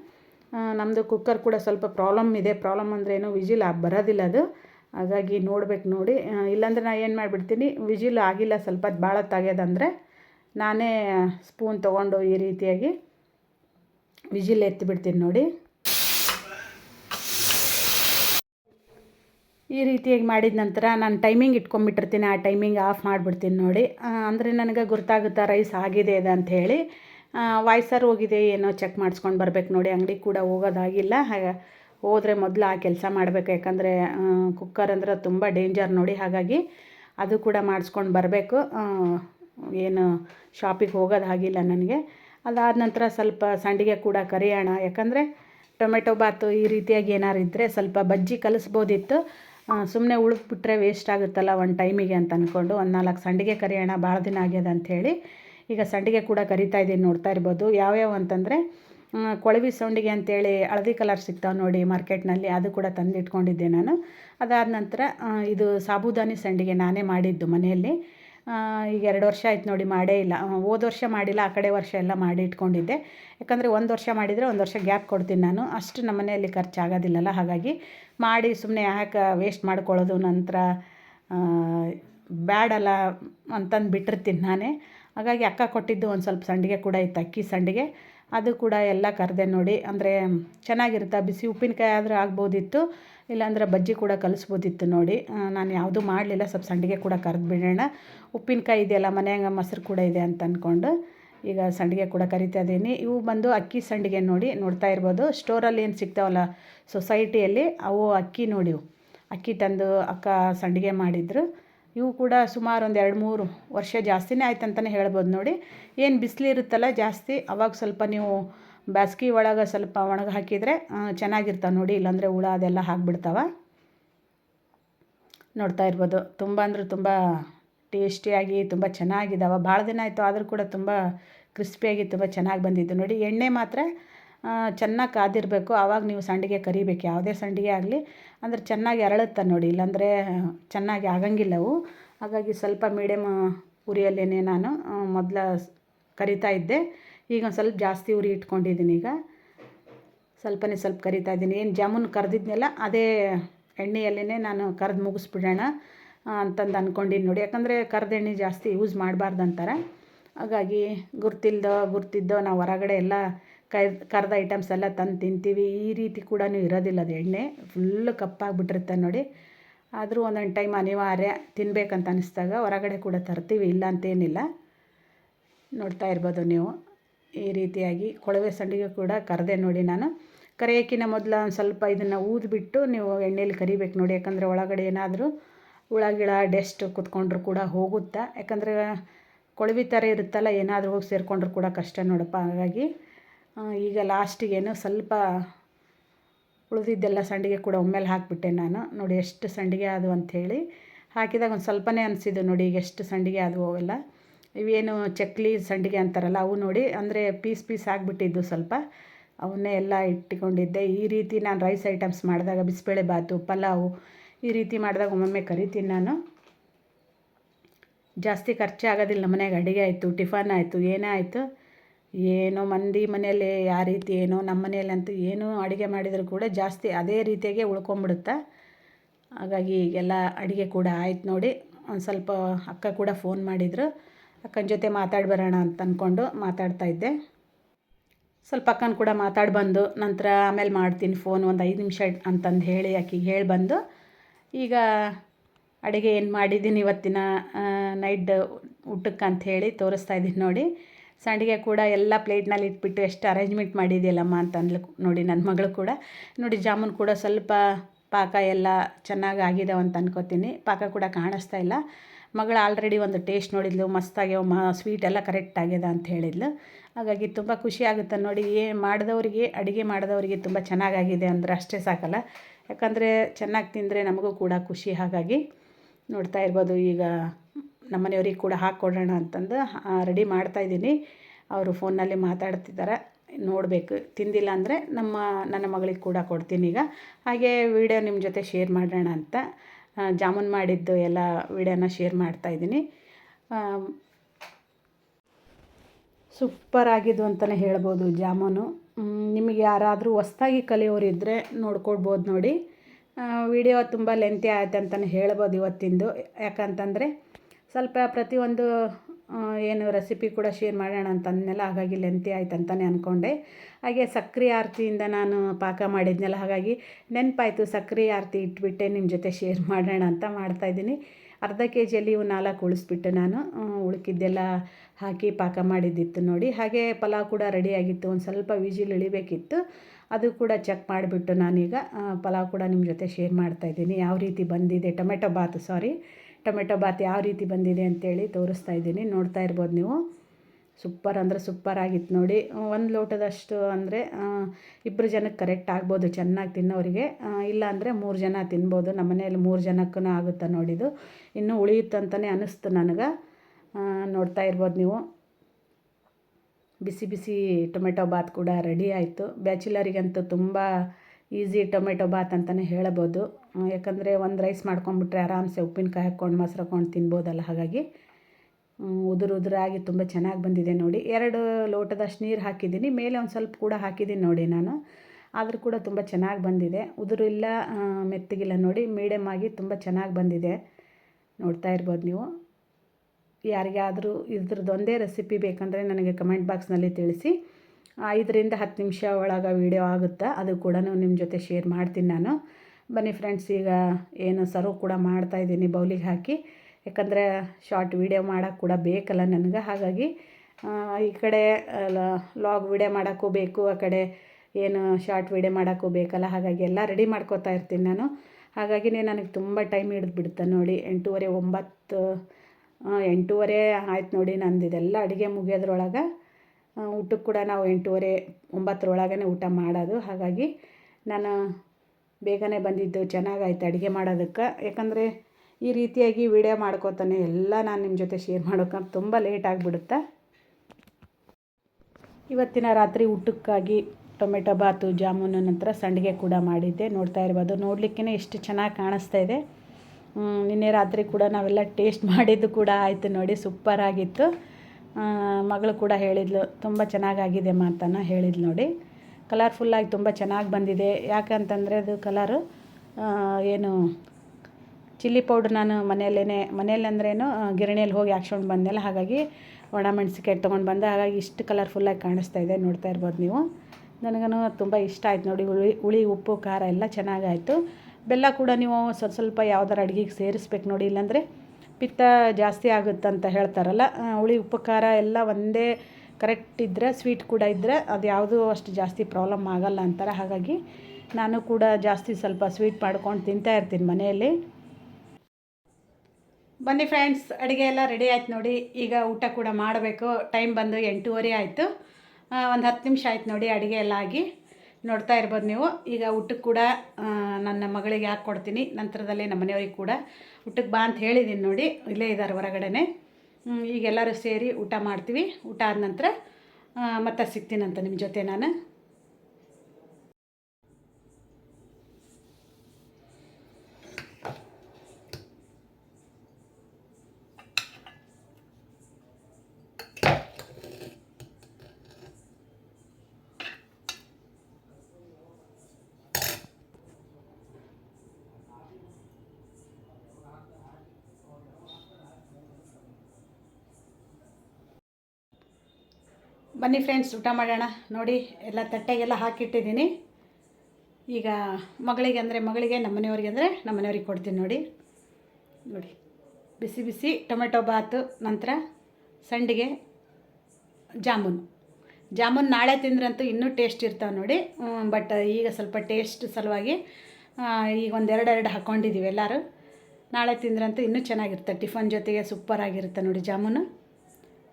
ನಮ್ಮದು ಕುಕ್ಕರ್ ಕೂಡ ಸ್ವಲ್ಪ ಪ್ರಾಬ್ಲಮ್ ಇದೆ. ಪ್ರಾಬ್ಲಮ್ ಅಂದ್ರೇನು ವಿಜಿಲ್ ಬರೋದಿಲ್ಲ ಅದು. ಹಾಗಾಗಿ ನೋಡ್ಬೇಕು ನೋಡಿ. ಇಲ್ಲಾಂದ್ರೆ ನಾನು ಏನು ಮಾಡಿಬಿಡ್ತೀನಿ, ವಿಜಿಲ್ ಆಗಿಲ್ಲ ಸ್ವಲ್ಪ ಭಾಳ ತಾಗ್ಯದಂದರೆ ನಾನೇ ಸ್ಪೂನ್ ತೊಗೊಂಡು ಈ ರೀತಿಯಾಗಿ ವಿಜಿಲ್ ಎತ್ತಿಬಿಡ್ತೀನಿ ನೋಡಿ. ಈ ರೀತಿಯಾಗಿ ಮಾಡಿದ ನಂತರ ನಾನು ಟೈಮಿಂಗ್ ಇಟ್ಕೊಂಡ್ಬಿಟ್ಟಿರ್ತೀನಿ, ಆ ಟೈಮಿಂಗ್ ಆಫ್ ಮಾಡಿಬಿಡ್ತೀನಿ ನೋಡಿ. ಅಂದರೆ ನನಗೆ ಗೊತ್ತಾಗುತ್ತಾ ರೈಸ್ ಆಗಿದೆ ಇದೆ ಅಂಥೇಳಿ ವಾಯ್ಸರ್ ಹೋಗಿದೆ, ಏನೋ ಚೆಕ್ ಮಾಡಿಸ್ಕೊಂಡು ಬರ್ಬೇಕು ನೋಡಿ, ಅಂಗಡಿ ಕೂಡ ಹೋಗೋದಾಗಿಲ್ಲ. ಹಾಗೆ ಹೋದರೆ ಮೊದಲು ಆ ಕೆಲಸ ಮಾಡಬೇಕು. ಯಾಕಂದರೆ ಕುಕ್ಕರ್ ಅಂದ್ರೆ ತುಂಬ ಡೇಂಜರ್ ನೋಡಿ. ಹಾಗಾಗಿ ಅದು ಕೂಡ ಮಾಡಿಸ್ಕೊಂಡು ಬರಬೇಕು. ಏನು ಶಾಪಿಗೆ ಹೋಗೋದು ಹಾಗಿಲ್ಲ ನನಗೆ. ಅದಾದ ನಂತರ ಸ್ವಲ್ಪ ಸಂಡಿಗೆ ಕೂಡ ಕರಿಯೋಣ. ಯಾಕಂದರೆ ಟೊಮೆಟೊ ಬಾತು ಈ ರೀತಿಯಾಗಿ ಏನಾರು ಇದ್ದರೆ ಸ್ವಲ್ಪ ಬಜ್ಜಿ ಕಲಿಸ್ಬೋದಿತ್ತು. ಸುಮ್ಮನೆ ಉಳಿದ್ಬಿಟ್ರೆ ವೇಸ್ಟ್ ಆಗುತ್ತಲ್ಲ ಒಂದು ಟೈಮಿಗೆ ಅಂತ ಅಂದ್ಕೊಂಡು ಒಂದು ನಾಲ್ಕು ಸಂಡಿಗೆ ಕರಿಯೋಣ. ಭಾಳ ದಿನ ಆಗ್ಯದ ಅಂಥೇಳಿ ಈಗ ಸಂಡಿಗೆ ಕೂಡ ಕರಿತಾ ಇದ್ದೀನಿ ನೋಡ್ತಾ ಇರ್ಬೋದು. ಯಾವ್ಯಾವ ಅಂತಂದರೆ ಕೊಳವಿ ಸಂಡಿಗೆ ಅಂತೇಳಿ ಹಳದಿ ಕಲರ್ ಸಿಗ್ತಾವೆ ನೋಡಿ ಮಾರ್ಕೆಟ್ನಲ್ಲಿ, ಅದು ಕೂಡ ತಂದಿಟ್ಕೊಂಡಿದ್ದೆ ನಾನು. ಅದಾದ ನಂತರ ಇದು ಸಾಬುದಾನಿ ಸಂಡಿಗೆ ನಾನೇ ಮಾಡಿದ್ದು ಮನೆಯಲ್ಲಿ. ಈಗ ಎರಡು ವರ್ಷ ಆಯ್ತು ನೋಡಿ ಮಾಡೇ ಇಲ್ಲ. ಹೋದ ವರ್ಷ ಮಾಡಿಲ್ಲ, ಆ ಕಡೆ ವರ್ಷ ಎಲ್ಲ ಮಾಡಿ ಇಟ್ಕೊಂಡಿದ್ದೆ. ಯಾಕಂದರೆ ಒಂದು ವರ್ಷ ಮಾಡಿದರೆ ಒಂದು ವರ್ಷ ಗ್ಯಾಪ್ ಕೊಡ್ತೀನಿ ನಾನು. ಅಷ್ಟು ನಮ್ಮ ಮನೆಯಲ್ಲಿ ಖರ್ಚಾಗೋದಿಲ್ಲಲ್ಲ, ಹಾಗಾಗಿ ಮಾಡಿ ಸುಮ್ಮನೆ ಯಾಕೆ ವೇಸ್ಟ್ ಮಾಡ್ಕೊಳ್ಳೋದು ನಂತರ ಬ್ಯಾಡಲ್ಲ ಅಂತಂದು ಬಿಟ್ಟಿರ್ತೀನಿ ನಾನೇ. ಹಾಗಾಗಿ ಅಕ್ಕ ಕೊಟ್ಟಿದ್ದು ಒಂದು ಸ್ವಲ್ಪ ಸಂಡಿಗೆ ಕೂಡ ಇತ್ತು, ಅಕ್ಕಿ ಸಂಡಿಗೆ. ಅದು ಕೂಡ ಎಲ್ಲ ಕರೆದೆ ನೋಡಿ. ಅಂದರೆ ಚೆನ್ನಾಗಿರುತ್ತೆ. ಬಿಸಿ ಉಪ್ಪಿನಕಾಯಿ ಆದರೂ ಆಗ್ಬೋದಿತ್ತು. ಇಲ್ಲಾಂದ್ರೆ ಬಜ್ಜಿ ಕೂಡ ಕಲಿಸ್ಬೋದಿತ್ತು ನೋಡಿ. ನಾನು ಯಾವುದೂ ಮಾಡಲಿಲ್ಲ. ಸ್ವಲ್ಪ ಸಂಡಿಗೆ ಕೂಡ ಕರೆದು ಬಿಡೋಣ ಉಪ್ಪಿನಕಾಯಿ ಇದೆಯಲ್ಲ ಮನೆಯಾಗ ಮೊಸರು ಕೂಡ ಇದೆ ಅಂತ ಅಂದ್ಕೊಂಡು ಈಗ ಸಂಡಿಗೆ ಕೂಡ ಕರಿತಾ ಇದ್ದೀನಿ ಇವು ಬಂದು ಅಕ್ಕಿ ಸಂಡಿಗೆ ನೋಡಿ ನೋಡ್ತಾ ಇರ್ಬೋದು. ಸ್ಟೋರಲ್ಲಿ ಏನು ಸಿಗ್ತಾವಲ್ಲ, ಸೊಸೈಟಿಯಲ್ಲಿ ಅವು ಅಕ್ಕಿ ನೋಡಿವು ಅಕ್ಕಿ ತಂದು ಅಕ್ಕ ಸಂಡಿಗೆ ಮಾಡಿದ್ರು. ಇವು ಕೂಡ ಸುಮಾರು ಒಂದು ಎರಡು ಮೂರು ವರ್ಷ ಜಾಸ್ತಿನೇ ಆಯ್ತು ಅಂತಲೇ ಹೇಳ್ಬೋದು ನೋಡಿ. ಏನು ಬಿಸಿಲು ಇರುತ್ತಲ್ಲ ಜಾಸ್ತಿ, ಅವಾಗ ಸ್ವಲ್ಪ ನೀವು ಬ್ಯಾಸ್ಗೆ ಒಳಗೆ ಸ್ವಲ್ಪ ಒಣಗಿ ಹಾಕಿದರೆ ಚೆನ್ನಾಗಿರ್ತಾವೆ ನೋಡಿ, ಇಲ್ಲಾಂದರೆ ಹುಳ ಅದೆಲ್ಲ ಹಾಕ್ಬಿಡ್ತಾವೆ. ನೋಡ್ತಾ ಇರ್ಬೋದು, ತುಂಬ ಅಂದ್ರೆ ತುಂಬ ಟೇಸ್ಟಿಯಾಗಿ ತುಂಬ ಚೆನ್ನಾಗಿದ್ದಾವೆ ಭಾಳ ದಿನ ಆಯಿತು, ಆದರೂ ಕೂಡ ತುಂಬ ಕ್ರಿಸ್ಪಿಯಾಗಿ ತುಂಬ ಚೆನ್ನಾಗಿ ಬಂದಿದ್ದು ನೋಡಿ. ಎಣ್ಣೆ ಮಾತ್ರ ಚೆನ್ನಾಗಿ ಕಾದಿರಬೇಕು. ಆವಾಗ ನೀವು ಸಂಡಿಗೆ ಕರಿಬೇಕು. ಯಾವುದೇ ಸಂಡಿಗೆ ಆಗಲಿ, ಅಂದ್ರೆ ಚೆನ್ನಾಗಿ ಅರಳುತ್ತೆ ನೋಡಿ. ಇಲ್ಲಾಂದರೆ ಚೆನ್ನಾಗಿ ಆಗಂಗಿಲ್ಲ ಅವು ಹಾಗಾಗಿ ಸ್ವಲ್ಪ ಮೀಡಿಯಮ್ ಉರಿಯಲ್ಲೇ ನಾನು ಮೊದಲ ಕರಿತಾ ಇದ್ದೆ. ಈಗ ಒಂದು ಸ್ವಲ್ಪ ಜಾಸ್ತಿ ಉರಿ ಇಟ್ಕೊಂಡಿದ್ದೀನಿ ಈಗ. ಸ್ವಲ್ಪನೇ ಸ್ವಲ್ಪ ಕರಿತಾ ಇದ್ದೀನಿ. ಏನು ಜಾಮೂನ್ ಕರೆದಿದ್ನಲ್ಲ, ಅದೇ ಎಣ್ಣೆಯಲ್ಲೇ ನಾನು ಕರೆದು ಮುಗಿಸ್ಬಿಡೋಣ ಅಂತಂದು ಅಂದ್ಕೊಂಡಿನಿ ನೋಡಿ. ಯಾಕಂದರೆ ಕರ್ದೆಣ್ಣೆ ಜಾಸ್ತಿ ಯೂಸ್ ಮಾಡಬಾರ್ದು ಅಂತಾರೆ ಹಾಗಾಗಿ ಗುರ್ತಿಲ್ದೋ, ಗುರ್ತಿದ್ದೋ, ನಾವು ಹೊರಗಡೆ ಎಲ್ಲ ಕೈ ಕರ್ದ ಐಟಮ್ಸ್ ಎಲ್ಲ ತಂದು ತಿಂತೀವಿ. ಈ ರೀತಿ ಕೂಡ ಇರೋದಿಲ್ಲ ಅದು ಎಣ್ಣೆ. ಫುಲ್ಲು ಕಪ್ಪಾಗಿಬಿಟ್ಟಿರುತ್ತೆ ನೋಡಿ. ಆದರೂ ಒಂದೊಂದು ಟೈಮ್ ಅನಿವಾರ್ಯ ತಿನ್ನಬೇಕಂತ ಅನಿಸ್ದಾಗ ಹೊರಗಡೆ ಕೂಡ ತರ್ತೀವಿ. ಇಲ್ಲ ಅಂತೇನಿಲ್ಲ ನೋಡ್ತಾ ಇರ್ಬೋದು ನೀವು. ಈ ರೀತಿಯಾಗಿ ಕೊಳವೆ ಸಂಡಿಗೆ ಕೂಡ ಕರೆದೆ ನೋಡಿ ನಾನು. ಕರೆಯೋಕ್ಕಿನ ಮೊದಲು ಒಂದು ಸ್ವಲ್ಪ ಇದನ್ನು ಊದ್ಬಿಟ್ಟು ನೀವು ಎಣ್ಣೆಯಲ್ಲಿ ಕರಿಬೇಕು ನೋಡಿ. ಯಾಕಂದರೆ ಒಳಗಡೆ ಏನಾದರೂ ಹುಳಗಿಳ, ಡೆಸ್ಟ್ ಕುತ್ಕೊಂಡ್ರು ಕೂಡ ಹೋಗುತ್ತಾ. ಯಾಕಂದರೆ ಕೊಳವೆ ಥರ ಇರುತ್ತಲ್ಲ, ಏನಾದರೂ ಹೋಗಿ ಸೇರಿಕೊಂಡ್ರು ಕೂಡ ಕಷ್ಟ ನೋಡಪ್ಪ. ಹಾಗಾಗಿ ಈಗ ಲಾಸ್ಟಿಗೇನು ಸ್ವಲ್ಪ ಉಳಿದಿದ್ದೆಲ್ಲ ಸಂಡಿಗೆ ಕೂಡ ಒಮ್ಮೆಲೆ ಹಾಕಿಬಿಟ್ಟೆ ನಾನು. ನೋಡಿ ಎಷ್ಟು ಸಂಡಿಗೆ ಆದವು ಅಂಥೇಳಿ. ಹಾಕಿದಾಗ ಒಂದು ಸ್ವಲ್ಪನೇ ಅನಿಸಿದ್ದು ನೋಡಿ ಈಗ ಎಷ್ಟು ಸಂಡಿಗೆ ಆದವು ಅವೆಲ್ಲ. ಇವೇನು ಚಕ್ಲಿ ಸಂಡಿಗೆ ಅಂತಾರಲ್ಲ ಅವು ನೋಡಿ. ಅಂದರೆ ಪೀಸ್ ಪೀಸ್ ಆಗಿಬಿಟ್ಟಿದ್ದು ಸ್ವಲ್ಪ. ಅವನ್ನೇ ಎಲ್ಲ ಇಟ್ಟುಕೊಂಡಿದ್ದೆ ಈ ರೀತಿ ನಾನು ರೈಸ್ ಐಟಮ್ಸ್ ಮಾಡಿದಾಗ ಬಿಸಿಬೇಳೆ ಬಾತು, ಪಲಾವು ಈ ರೀತಿ ಮಾಡಿದಾಗ ಒಮ್ಮೊಮ್ಮೆ ಕರಿತೀನಿ ನಾನು. ಜಾಸ್ತಿ ಖರ್ಚಾಗೋದಿಲ್ಲ ಮನೆಗೆ ಅಡುಗೆ ಆಯಿತು, ಟಿಫನ್ ಆಯಿತು, ಏನೇ ಆಯಿತು. ಏನೋ ಮಂದಿ ಮನೆಯಲ್ಲಿ ಯಾವ ರೀತಿ ಏನೋ ನಮ್ಮ ಮನೆಯಲ್ಲಂತೂ ಏನೂ ಅಡುಗೆ ಮಾಡಿದರೂ ಕೂಡ ಜಾಸ್ತಿ ಅದೇ ರೀತಿಯಾಗೆ ಉಳ್ಕೊಂಬಿಡುತ್ತೆ? ಹಾಗಾಗಿ ಈಗೆಲ್ಲ ಅಡುಗೆ ಕೂಡ ಆಯ್ತು ನೋಡಿ. ಒಂದು ಸ್ವಲ್ಪ ಅಕ್ಕ ಕೂಡ ಫೋನ್ ಮಾಡಿದರು. ಅಕ್ಕನ ಜೊತೆ ಮಾತಾಡಿ ಬರೋಣ ಅಂತ ಅಂದ್ಕೊಂಡು ಮಾತಾಡ್ತಾ ಇದ್ದೆ. ಸ್ವಲ್ಪ ಅಕ್ಕನ ಕೂಡ ಮಾತಾಡಿ ಬಂದು, ನಂತರ ಆಮೇಲೆ ಮಾಡ್ತೀನಿ ಫೋನ್ ಒಂದು ಐದು ನಿಮಿಷ ಅಂತಂದು ಹೇಳಿ ಆಕಿಗೆ ಹೇಳಿ ಬಂದು. ಈಗ ಅಡುಗೆ ಏನು ಮಾಡಿದ್ದೀನಿ ಇವತ್ತಿನ ನೈಟ್ ಊಟಕ್ಕೆ ಅಂತ ಹೇಳಿ ತೋರಿಸ್ತಾ ಇದ್ದೀನಿ ನೋಡಿ. ಸಂಡಿಗೆ ಕೂಡ ಎಲ್ಲ ಪ್ಲೇಟ್ನಲ್ಲಿ ಇಟ್ಬಿಟ್ಟು ಎಷ್ಟು ಅರೇಂಜ್ಮೆಂಟ್ ಮಾಡಿದೆಯಲ್ಲಮ್ಮ ಅಂತ ಅಂದ್ಲು ನೋಡಿ ನನ್ನ ಮಗಳು ಕೂಡ. ನೋಡಿ ಜಾಮೂನ್ ಕೂಡ ಸ್ವಲ್ಪ ಪಾಕ ಎಲ್ಲ ಚೆನ್ನಾಗಿ ಆಗಿದಾವೆ ಅಂತ ಅನ್ಕೋತೀನಿ. ಪಾಕ ಕೂಡ ಕಾಣಿಸ್ತಾ ಇಲ್ಲ. ಮಗಳು ಆಲ್ರೆಡಿ ಒಂದು ಟೇಸ್ಟ್ ನೋಡಿದ್ಲು, ಮಸ್ತಾಗಿ ಮ ಸ್ವೀಟ್ ಎಲ್ಲ ಕರೆಕ್ಟ್ ಆಗ್ಯದ ಅಂತ ಹೇಳಿದ್ಲು. ಹಾಗಾಗಿ ತುಂಬ ಖುಷಿ ಆಗುತ್ತೆ ನೋಡಿ, ಏ, ಮಾಡಿದವರಿಗೆ, ಅಡುಗೆ ಮಾಡಿದವರಿಗೆ ತುಂಬ ಚೆನ್ನಾಗಾಗಿದೆ ಅಂದರೆ ಅಷ್ಟೇ ಸಾಕಲ್ಲ. ಯಾಕಂದರೆ ಚೆನ್ನಾಗಿ ತಿಂದರೆ ನಮಗೂ ಕೂಡ ಖುಷಿ ಹಾಗಾಗಿ ನೋಡ್ತಾ ಇರ್ಬೋದು ಈಗ ನಮ್ಮ ಮನೆಯವ್ರಿಗೆ ಕೂಡ ಹಾಕ್ಕೊಡೋಣ ಅಂತಂದು ರೆಡಿ ಮಾಡ್ತಾಯಿದ್ದೀನಿ ಅವರು ಫೋನಲ್ಲಿ ಮಾತಾಡ್ತಿದ್ದಾರೆ. ನೋಡಬೇಕು. ತಿಂದಿಲ್ಲ ಅಂದರೆ ನಮ್ಮ, ನನ್ನ ಮಗಳಿಗೆ ಕೂಡ ಕೊಡ್ತೀನಿ ಈಗ. ಹಾಗೆ ವಿಡಿಯೋ ನಿಮ್ಮ ಜೊತೆ ಶೇರ್ ಮಾಡೋಣ ಅಂತ. ಜಾಮೂನ್ ಮಾಡಿದ್ದು ಎಲ್ಲ ವಿಡಿಯೋನ ಶೇರ್ ಮಾಡ್ತಾಯಿದ್ದೀನಿ ಸೂಪರ್ ಆಗಿದ್ದು ಅಂತಲೇ ಹೇಳ್ಬೋದು ಜಾಮೂನು. ನಿಮಗೆ ಯಾರಾದರೂ ಹೊಸ್ದಾಗಿ ಕಲಿಯೋರಿದ್ದರೆ ನೋಡ್ಕೊಡ್ಬೋದು ನೋಡಿ. ವಿಡಿಯೋ ತುಂಬ ಲೆಂತಿ ಆಯ್ತು ಅಂತಲೇ ಹೇಳ್ಬೋದು ಇವತ್ತಿಂದು. ಯಾಕಂತಂದರೆ ಸ್ವಲ್ಪ ಪ್ರತಿಯೊಂದು ಏನು ರೆಸಿಪಿ ಕೂಡ ಶೇರ್ ಮಾಡೋಣ ಅಂತ ಹಾಗಾಗಿ ಲೆಂತಿ ಆಯ್ತು ಅಂತಲೇ ಅಂದ್ಕೊಂಡೆ ಹಾಗೆ ಸಕ್ಕರೆ ಆರತಿಯಿಂದ ನಾನು ಪಾಕ ಮಾಡಿದ್ನಲ್ಲ, ಹಾಗಾಗಿ ನೆನಪಾಯಿತು ಸಕ್ಕರೆ ಆರತಿ ಇಟ್ಬಿಟ್ಟೆ ನಿಮ್ಮ ಜೊತೆ ಶೇರ್ ಮಾಡೋಣ ಅಂತ ಮಾಡ್ತಾಯಿದ್ದೀನಿ ಅರ್ಧ ಕೆ ಜಿಯಲ್ಲಿ ಇವು ನಾಲ್ಕು ಉಳಿಸ್ಬಿಟ್ಟು ನಾನು ಉಳ್ಕಿದ್ದೆಲ್ಲ ಹಾಕಿ ಪಾಕ ಮಾಡಿದ್ದಿತ್ತು ನೋಡಿ. ಹಾಗೆ ಪಲಾವ್ ಕೂಡ ರೆಡಿಯಾಗಿತ್ತು ಒಂದು ಸ್ವಲ್ಪ ವಿಜಿಲ್ ಇಳಿಬೇಕಿತ್ತು. ಅದು ಕೂಡ ಚೆಕ್ ಮಾಡಿಬಿಟ್ಟು ನಾನೀಗ ಪಲಾವ್ ಕೂಡ ನಿಮ್ಮ ಜೊತೆ ಶೇರ್ ಮಾಡ್ತಾಯಿದ್ದೀನಿ ಯಾವ ರೀತಿ ಬಂದಿದೆ, tomato bath sorry tomato bath ಯಾವ ರೀತಿ ಬಂದಿದೆ ಅಂತೇಳಿ ತೋರಿಸ್ತಾ ಇದ್ದೀನಿ. ನೋಡ್ತಾ ಇರ್ಬೋದು ನೀವು. ಸೂಪರ್ ಅಂದರೆ ಸೂಪರ್ ಆಗಿತ್ತು ನೋಡಿ. ಒಂದು ಲೋಟದಷ್ಟು ಅಂದರೆ ಇಬ್ಬರು ಜನಕ್ಕೆ ಕರೆಕ್ಟ್ ಆಗ್ಬೋದು ಚೆನ್ನಾಗಿ ತಿನ್ನೋರಿಗೆ. ಇಲ್ಲ ಅಂದರೆ ಮೂರು ಜನ ತಿನ್ಬೋದು. ನಮ್ಮ ಮನೆಯಲ್ಲಿ ಮೂರು ಜನಕ್ಕೂ ಆಗುತ್ತೆ ನೋಡಿದು ಇನ್ನೂ ಉಳಿಯುತ್ತಂತಲೇ ಅನ್ನಿಸ್ತು ನನಗೆ. ನೋಡ್ತಾ ಇರ್ಬೋದು ನೀವು. ಬಿಸಿ ಬಿಸಿ ಟೊಮೆಟೊ ಬಾತ್ ಕೂಡ ರೆಡಿ ಆಯಿತು. ಬ್ಯಾಚುಲರಿಗಂತೂ ತುಂಬ ಈಸಿ ಟೊಮೆಟೊ ಬಾತ್ ಅಂತಲೇ ಹೇಳಬೋದು. ಯಾಕಂದರೆ ಒಂದು ರೈಸ್ ಮಾಡ್ಕೊಂಬಿಟ್ರೆ ಆರಾಮ್ಸೆ ಉಪ್ಪಿನಕಾಯಿ ಹಾಕ್ಕೊಂಡು, ಮೊಸರು ಹಾಕ್ಕೊಂಡು ತಿನ್ಬೋದಲ್ಲ ಹಾಗಾಗಿ. ಉದುರು ಉದುರಾಗಿ ತುಂಬ ಚೆನ್ನಾಗಿ ಬಂದಿದೆ ನೋಡಿ. ಎರಡು ಲೋಟದಷ್ಟು ನೀರು ಹಾಕಿದ್ದೀನಿ. ಮೇಲೆ ಒಂದು ಸ್ವಲ್ಪ ಕೂಡ ಹಾಕಿದ್ದೀನಿ ನೋಡಿ ನಾನು. ಆದರೂ ಕೂಡ ತುಂಬ ಚೆನ್ನಾಗಿ ಬಂದಿದೆ. ಉದುರು ಇಲ್ಲ ಮೆತ್ತಗಿಲ್ಲ ನೋಡಿ. ಮೀಡಿಯಮ್ ಆಗಿ ತುಂಬ ಚೆನ್ನಾಗಿ ಬಂದಿದೆ. ನೋಡ್ತಾ ಇರ್ಬೋದು ನೀವು. ಯಾರಿಗಾದರೂ ಇದ್ರದ್ದು ಒಂದೇ ರೆಸಿಪಿ ಬೇಕಂದರೆ ನನಗೆ ಕಮೆಂಟ್ ಬಾಕ್ಸ್ನಲ್ಲಿ ತಿಳಿಸಿ. ಐದರಿಂದ ಹತ್ತು ನಿಮಿಷ ಒಳಗೆ ವೀಡಿಯೋ ಆಗುತ್ತೆ? ಅದು ಕೂಡ ನಿಮ್ಮ ಜೊತೆ ಶೇರ್ ಮಾಡ್ತೀನಿ ನಾನು. ಬನ್ನಿ ಫ್ರೆಂಡ್ಸ್ ಈಗ ಏನು ಸರ್ವ್ ಕೂಡ ಮಾಡ್ತಾಯಿದ್ದೀನಿ ಬೌಲಿಗೆ ಹಾಕಿ. ಯಾಕಂದರೆ ಶಾರ್ಟ್ ವೀಡಿಯೋ ಮಾಡೋಕ್ಕೆ ಕೂಡ ಬೇಕಲ್ಲ ನನಗೆ. ಹಾಗಾಗಿ ಈ ಕಡೆ ಲಾಗ್ ವೀಡಿಯೋ ಮಾಡೋಕ್ಕೂ ಬೇಕು, ಆ ಕಡೆ ಏನು ಶಾರ್ಟ್ ವೀಡಿಯೋ ಮಾಡೋಕ್ಕೂ ಬೇಕಲ್ಲ. ಹಾಗಾಗಿ ಎಲ್ಲ ರೆಡಿ ಮಾಡ್ಕೋತಾ ಇರ್ತೀನಿ ನಾನು. ಹಾಗಾಗಿನೇ ನನಗೆ ತುಂಬ ಟೈಮ್ ಹಿಡಿದು ಬಿಡುತ್ತೆ ನೋಡಿ. ಎಂಟೂವರೆ ಒಂಬತ್ತು ಎಂಟೂವರೆ ಆಯ್ತು ನೋಡಿ ನಂದು ಇದೆಲ್ಲ ಅಡುಗೆ ಮುಗಿಯೋದ್ರೊಳಗೆ. ಊಟಕ್ಕೆ ಕೂಡ ನಾವು ಎಂಟೂವರೆ ಒಂಬತ್ತರೊಳಗೇ ಊಟ ಮಾಡೋದು. ಹಾಗಾಗಿ ನಾನು ಬೇಗನೆ ಬಂದಿದ್ದು ಚೆನ್ನಾಗಾಯ್ತು ಅಡುಗೆ ಮಾಡೋದಕ್ಕೆ. ಯಾಕಂದರೆ ಈ ರೀತಿಯಾಗಿ ವಿಡಿಯೋ ಮಾಡ್ಕೋತಾನೆ ಎಲ್ಲ ನಾನು ನಿಮ್ಮ ಜೊತೆ ಶೇರ್ ಮಾಡೋಕೆ ತುಂಬ ಲೇಟ್ ಆಗಿಬಿಡುತ್ತೆ. ಇವತ್ತಿನ ರಾತ್ರಿ ಊಟಕ್ಕಾಗಿ ಟೊಮೆಟೊ ಬಾತು ಜಾಮೂನು ನಂತರ ಸಂಡಿಗೆ ಕೂಡ ಮಾಡಿದ್ದೆ. ನೋಡ್ತಾ ಇರ್ಬೋದು ನೋಡಲಿಕ್ಕೇ ಎಷ್ಟು ಚೆನ್ನಾಗಿ ಕಾಣಿಸ್ತಾ ಇದೆ. ನಿನ್ನೆ ರಾತ್ರಿ ಕೂಡ ನಾವೆಲ್ಲ ಟೇಸ್ಟ್ ಮಾಡಿದ್ದು ಕೂಡ ಆಯಿತು ನೋಡಿ ಸೂಪರ್ ಆಗಿತ್ತು. ಆ, ಮಗಳು ಕೂಡ ಹೇಳಿದ್ಲು, ತುಂಬ ಚೆನ್ನಾಗಾಗಿದೆ ಮಾತನ್ನು ಹೇಳಿದ್ಲು ನೋಡಿ. ಕಲರ್ಫುಲ್ಲಾಗಿ ತುಂಬ ಚೆನ್ನಾಗಿ ಬಂದಿದೆ. ಯಾಕಂತಂದರೆ ಅದು ಕಲರು ಏನು ಚಿಲ್ಲಿ ಪೌಡ್ರ್ ನಾನು ಮನೆಯಲ್ಲೇ ಮನೆಯಲ್ಲಿ ಅಂದ್ರೇನು ಗಿರಣಿಯಲ್ಲಿ ಹೋಗಿ ಹಾಕ್ಸ್ಕೊಂಡು ಬಂದೆಲ್ಲ ಹಾಗಾಗಿ ಒಣ ಮೆಣಸಿನ್ಕಾಯಿ ತೊಗೊಂಡು ಬಂದೆ. ಹಾಗಾಗಿ ಇಷ್ಟು ಕಲರ್ಫುಲ್ಲಾಗಿ ಕಾಣಿಸ್ತಾ ಇದೆ, ನೋಡ್ತಾ ಇರ್ಬೋದು ನೀವು. ನನಗೂ ತುಂಬ ಇಷ್ಟ ಆಯ್ತು ನೋಡಿ, ಹುಳಿ ಹುಳಿ, ಉಪ್ಪು, ಖಾರ ಎಲ್ಲ ಚೆನ್ನಾಗಾಯಿತು. ಬೆಲ್ಲ ಕೂಡ ನೀವು ಸ್ವಲ್ಪ ಸ್ವಲ್ಪ ಯಾವ್ದಾರು ಅಡುಗೆಗೆ ಸೇರಿಸ್ಬೇಕು ನೋಡಿ, ಇಲ್ಲಾಂದರೆ ಪಿತ್ತ ಜಾಸ್ತಿ ಆಗುತ್ತಂತ ಹೇಳ್ತಾರಲ್ಲ ಆ, ಹುಳಿ ಉಪ್ಪು ಖಾರ ಎಲ್ಲ ಒಂದೇ ಕರೆಕ್ಟ್ ಇದ್ದರೆ ಸ್ವೀಟ್ ಕೂಡ ಇದ್ದರೆ ಅದು ಯಾವುದೂ ಅಷ್ಟು ಜಾಸ್ತಿ ಪ್ರಾಬ್ಲಮ್ ಆಗಲ್ಲ ಅಂತಾರೆ. ಹಾಗಾಗಿ ನಾನು ಕೂಡ ಜಾಸ್ತಿ ಸ್ವಲ್ಪ ಸ್ವೀಟ್ ಮಾಡ್ಕೊಂಡು ತಿಂತಾ ಇರ್ತೀನಿ ಮನೆಯಲ್ಲಿ. ಬನ್ನಿ ಫ್ರೆಂಡ್ಸ್ ಅಡುಗೆ ಎಲ್ಲ ರೆಡಿ ಆಯ್ತು ನೋಡಿ. ಈಗ ಊಟ ಕೂಡ ಮಾಡಬೇಕು. ಟೈಮ್ ಬಂದು ಎಂಟೂವರೆ ಆಯಿತು. ಒಂದು ಹತ್ತು ನಿಮಿಷ ಆಯ್ತು ನೋಡಿ ಅಡುಗೆ ಎಲ್ಲ ಆಗಿ. ನೋಡ್ತಾ ಇರ್ಬೋದು ನೀವು. ಈಗ ಊಟಕ್ಕೆ ಕೂಡ ನನ್ನ ಮಗಳಿಗೆ ಹಾಕ್ಕೊಡ್ತೀನಿ ನಂತರದಲ್ಲಿ ನಮ್ಮ ಮನೆಯವ್ರಿಗೆ ಕೂಡ. ಊಟಕ್ಕೆ ಬಾ ಅಂತ ಹೇಳಿದ್ದೀನಿ ನೋಡಿ ಇಲ್ಲೇ ಇದ್ದಾರೆ ಹೊರಗಡೆನೆ. ಹ್ಮ್, ಈಗ ಎಲ್ಲರೂ ಸೇರಿ ಊಟ ಮಾಡ್ತೀವಿ. ಊಟ ಆದ ನಂತರ ಮತ್ತೆ ಸಿಗ್ತೀನಂತ ನಿಮ್ಮ ಜೊತೆ ನಾನು. ಬನ್ನಿ ಫ್ರೆಂಡ್ಸ್ ಊಟ ಮಾಡೋಣ. ನೋಡಿ, ಎಲ್ಲ ತಟ್ಟೆಗೆಲ್ಲ ಹಾಕಿಟ್ಟಿದ್ದೀನಿ. ಈಗ ಮಗಳಿಗೆ ಅಂದರೆ ಮಗಳಿಗೆ, ನಮ್ಮ ಮನೆಯವ್ರಿಗೆ ಅಂದರೆ ನಮ್ಮ ಮನೆಯವ್ರಿಗೆ ಕೊಡ್ತೀನಿ ನೋಡಿ. ನೋಡಿ, ಬಿಸಿ ಬಿಸಿ ಟೊಮೆಟೊ ಬಾತು ನಂತರ ಸಂಡಿಗೆ ಜಾಮೂನು. ಜಾಮೂನ್ ನಾಳೆ ತಿಂದ್ರಂತೂ ಇನ್ನೂ ಟೇಸ್ಟ್ ಇರ್ತಾವೆ ನೋಡಿ. ಬಟ್ ಈಗ ಸ್ವಲ್ಪ ಟೇಸ್ಟ್ ಸಲುವಾಗಿ ಈಗ ಒಂದೆರಡು ಎರಡು ಹಾಕ್ಕೊಂಡಿದ್ದೀವಿ ಎಲ್ಲರೂ. ನಾಳೆ ತಿಂದ್ರಂತೂ ಇನ್ನೂ ಚೆನ್ನಾಗಿರುತ್ತೆ, ಟಿಫನ್ ಜೊತೆಗೆ ಸೂಪರ್ ಆಗಿರುತ್ತೆ ನೋಡಿ ಜಾಮೂನು.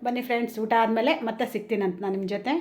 ಬನ್ನಿ ಫ್ರೆಂಡ್ಸ್ ಊಟ ಆದಮೇಲೆ ಮತ್ತೆ ಸಿಗ್ತೀನಂತ ನಾನು ನಿಮ್ಮ ಜೊತೆ.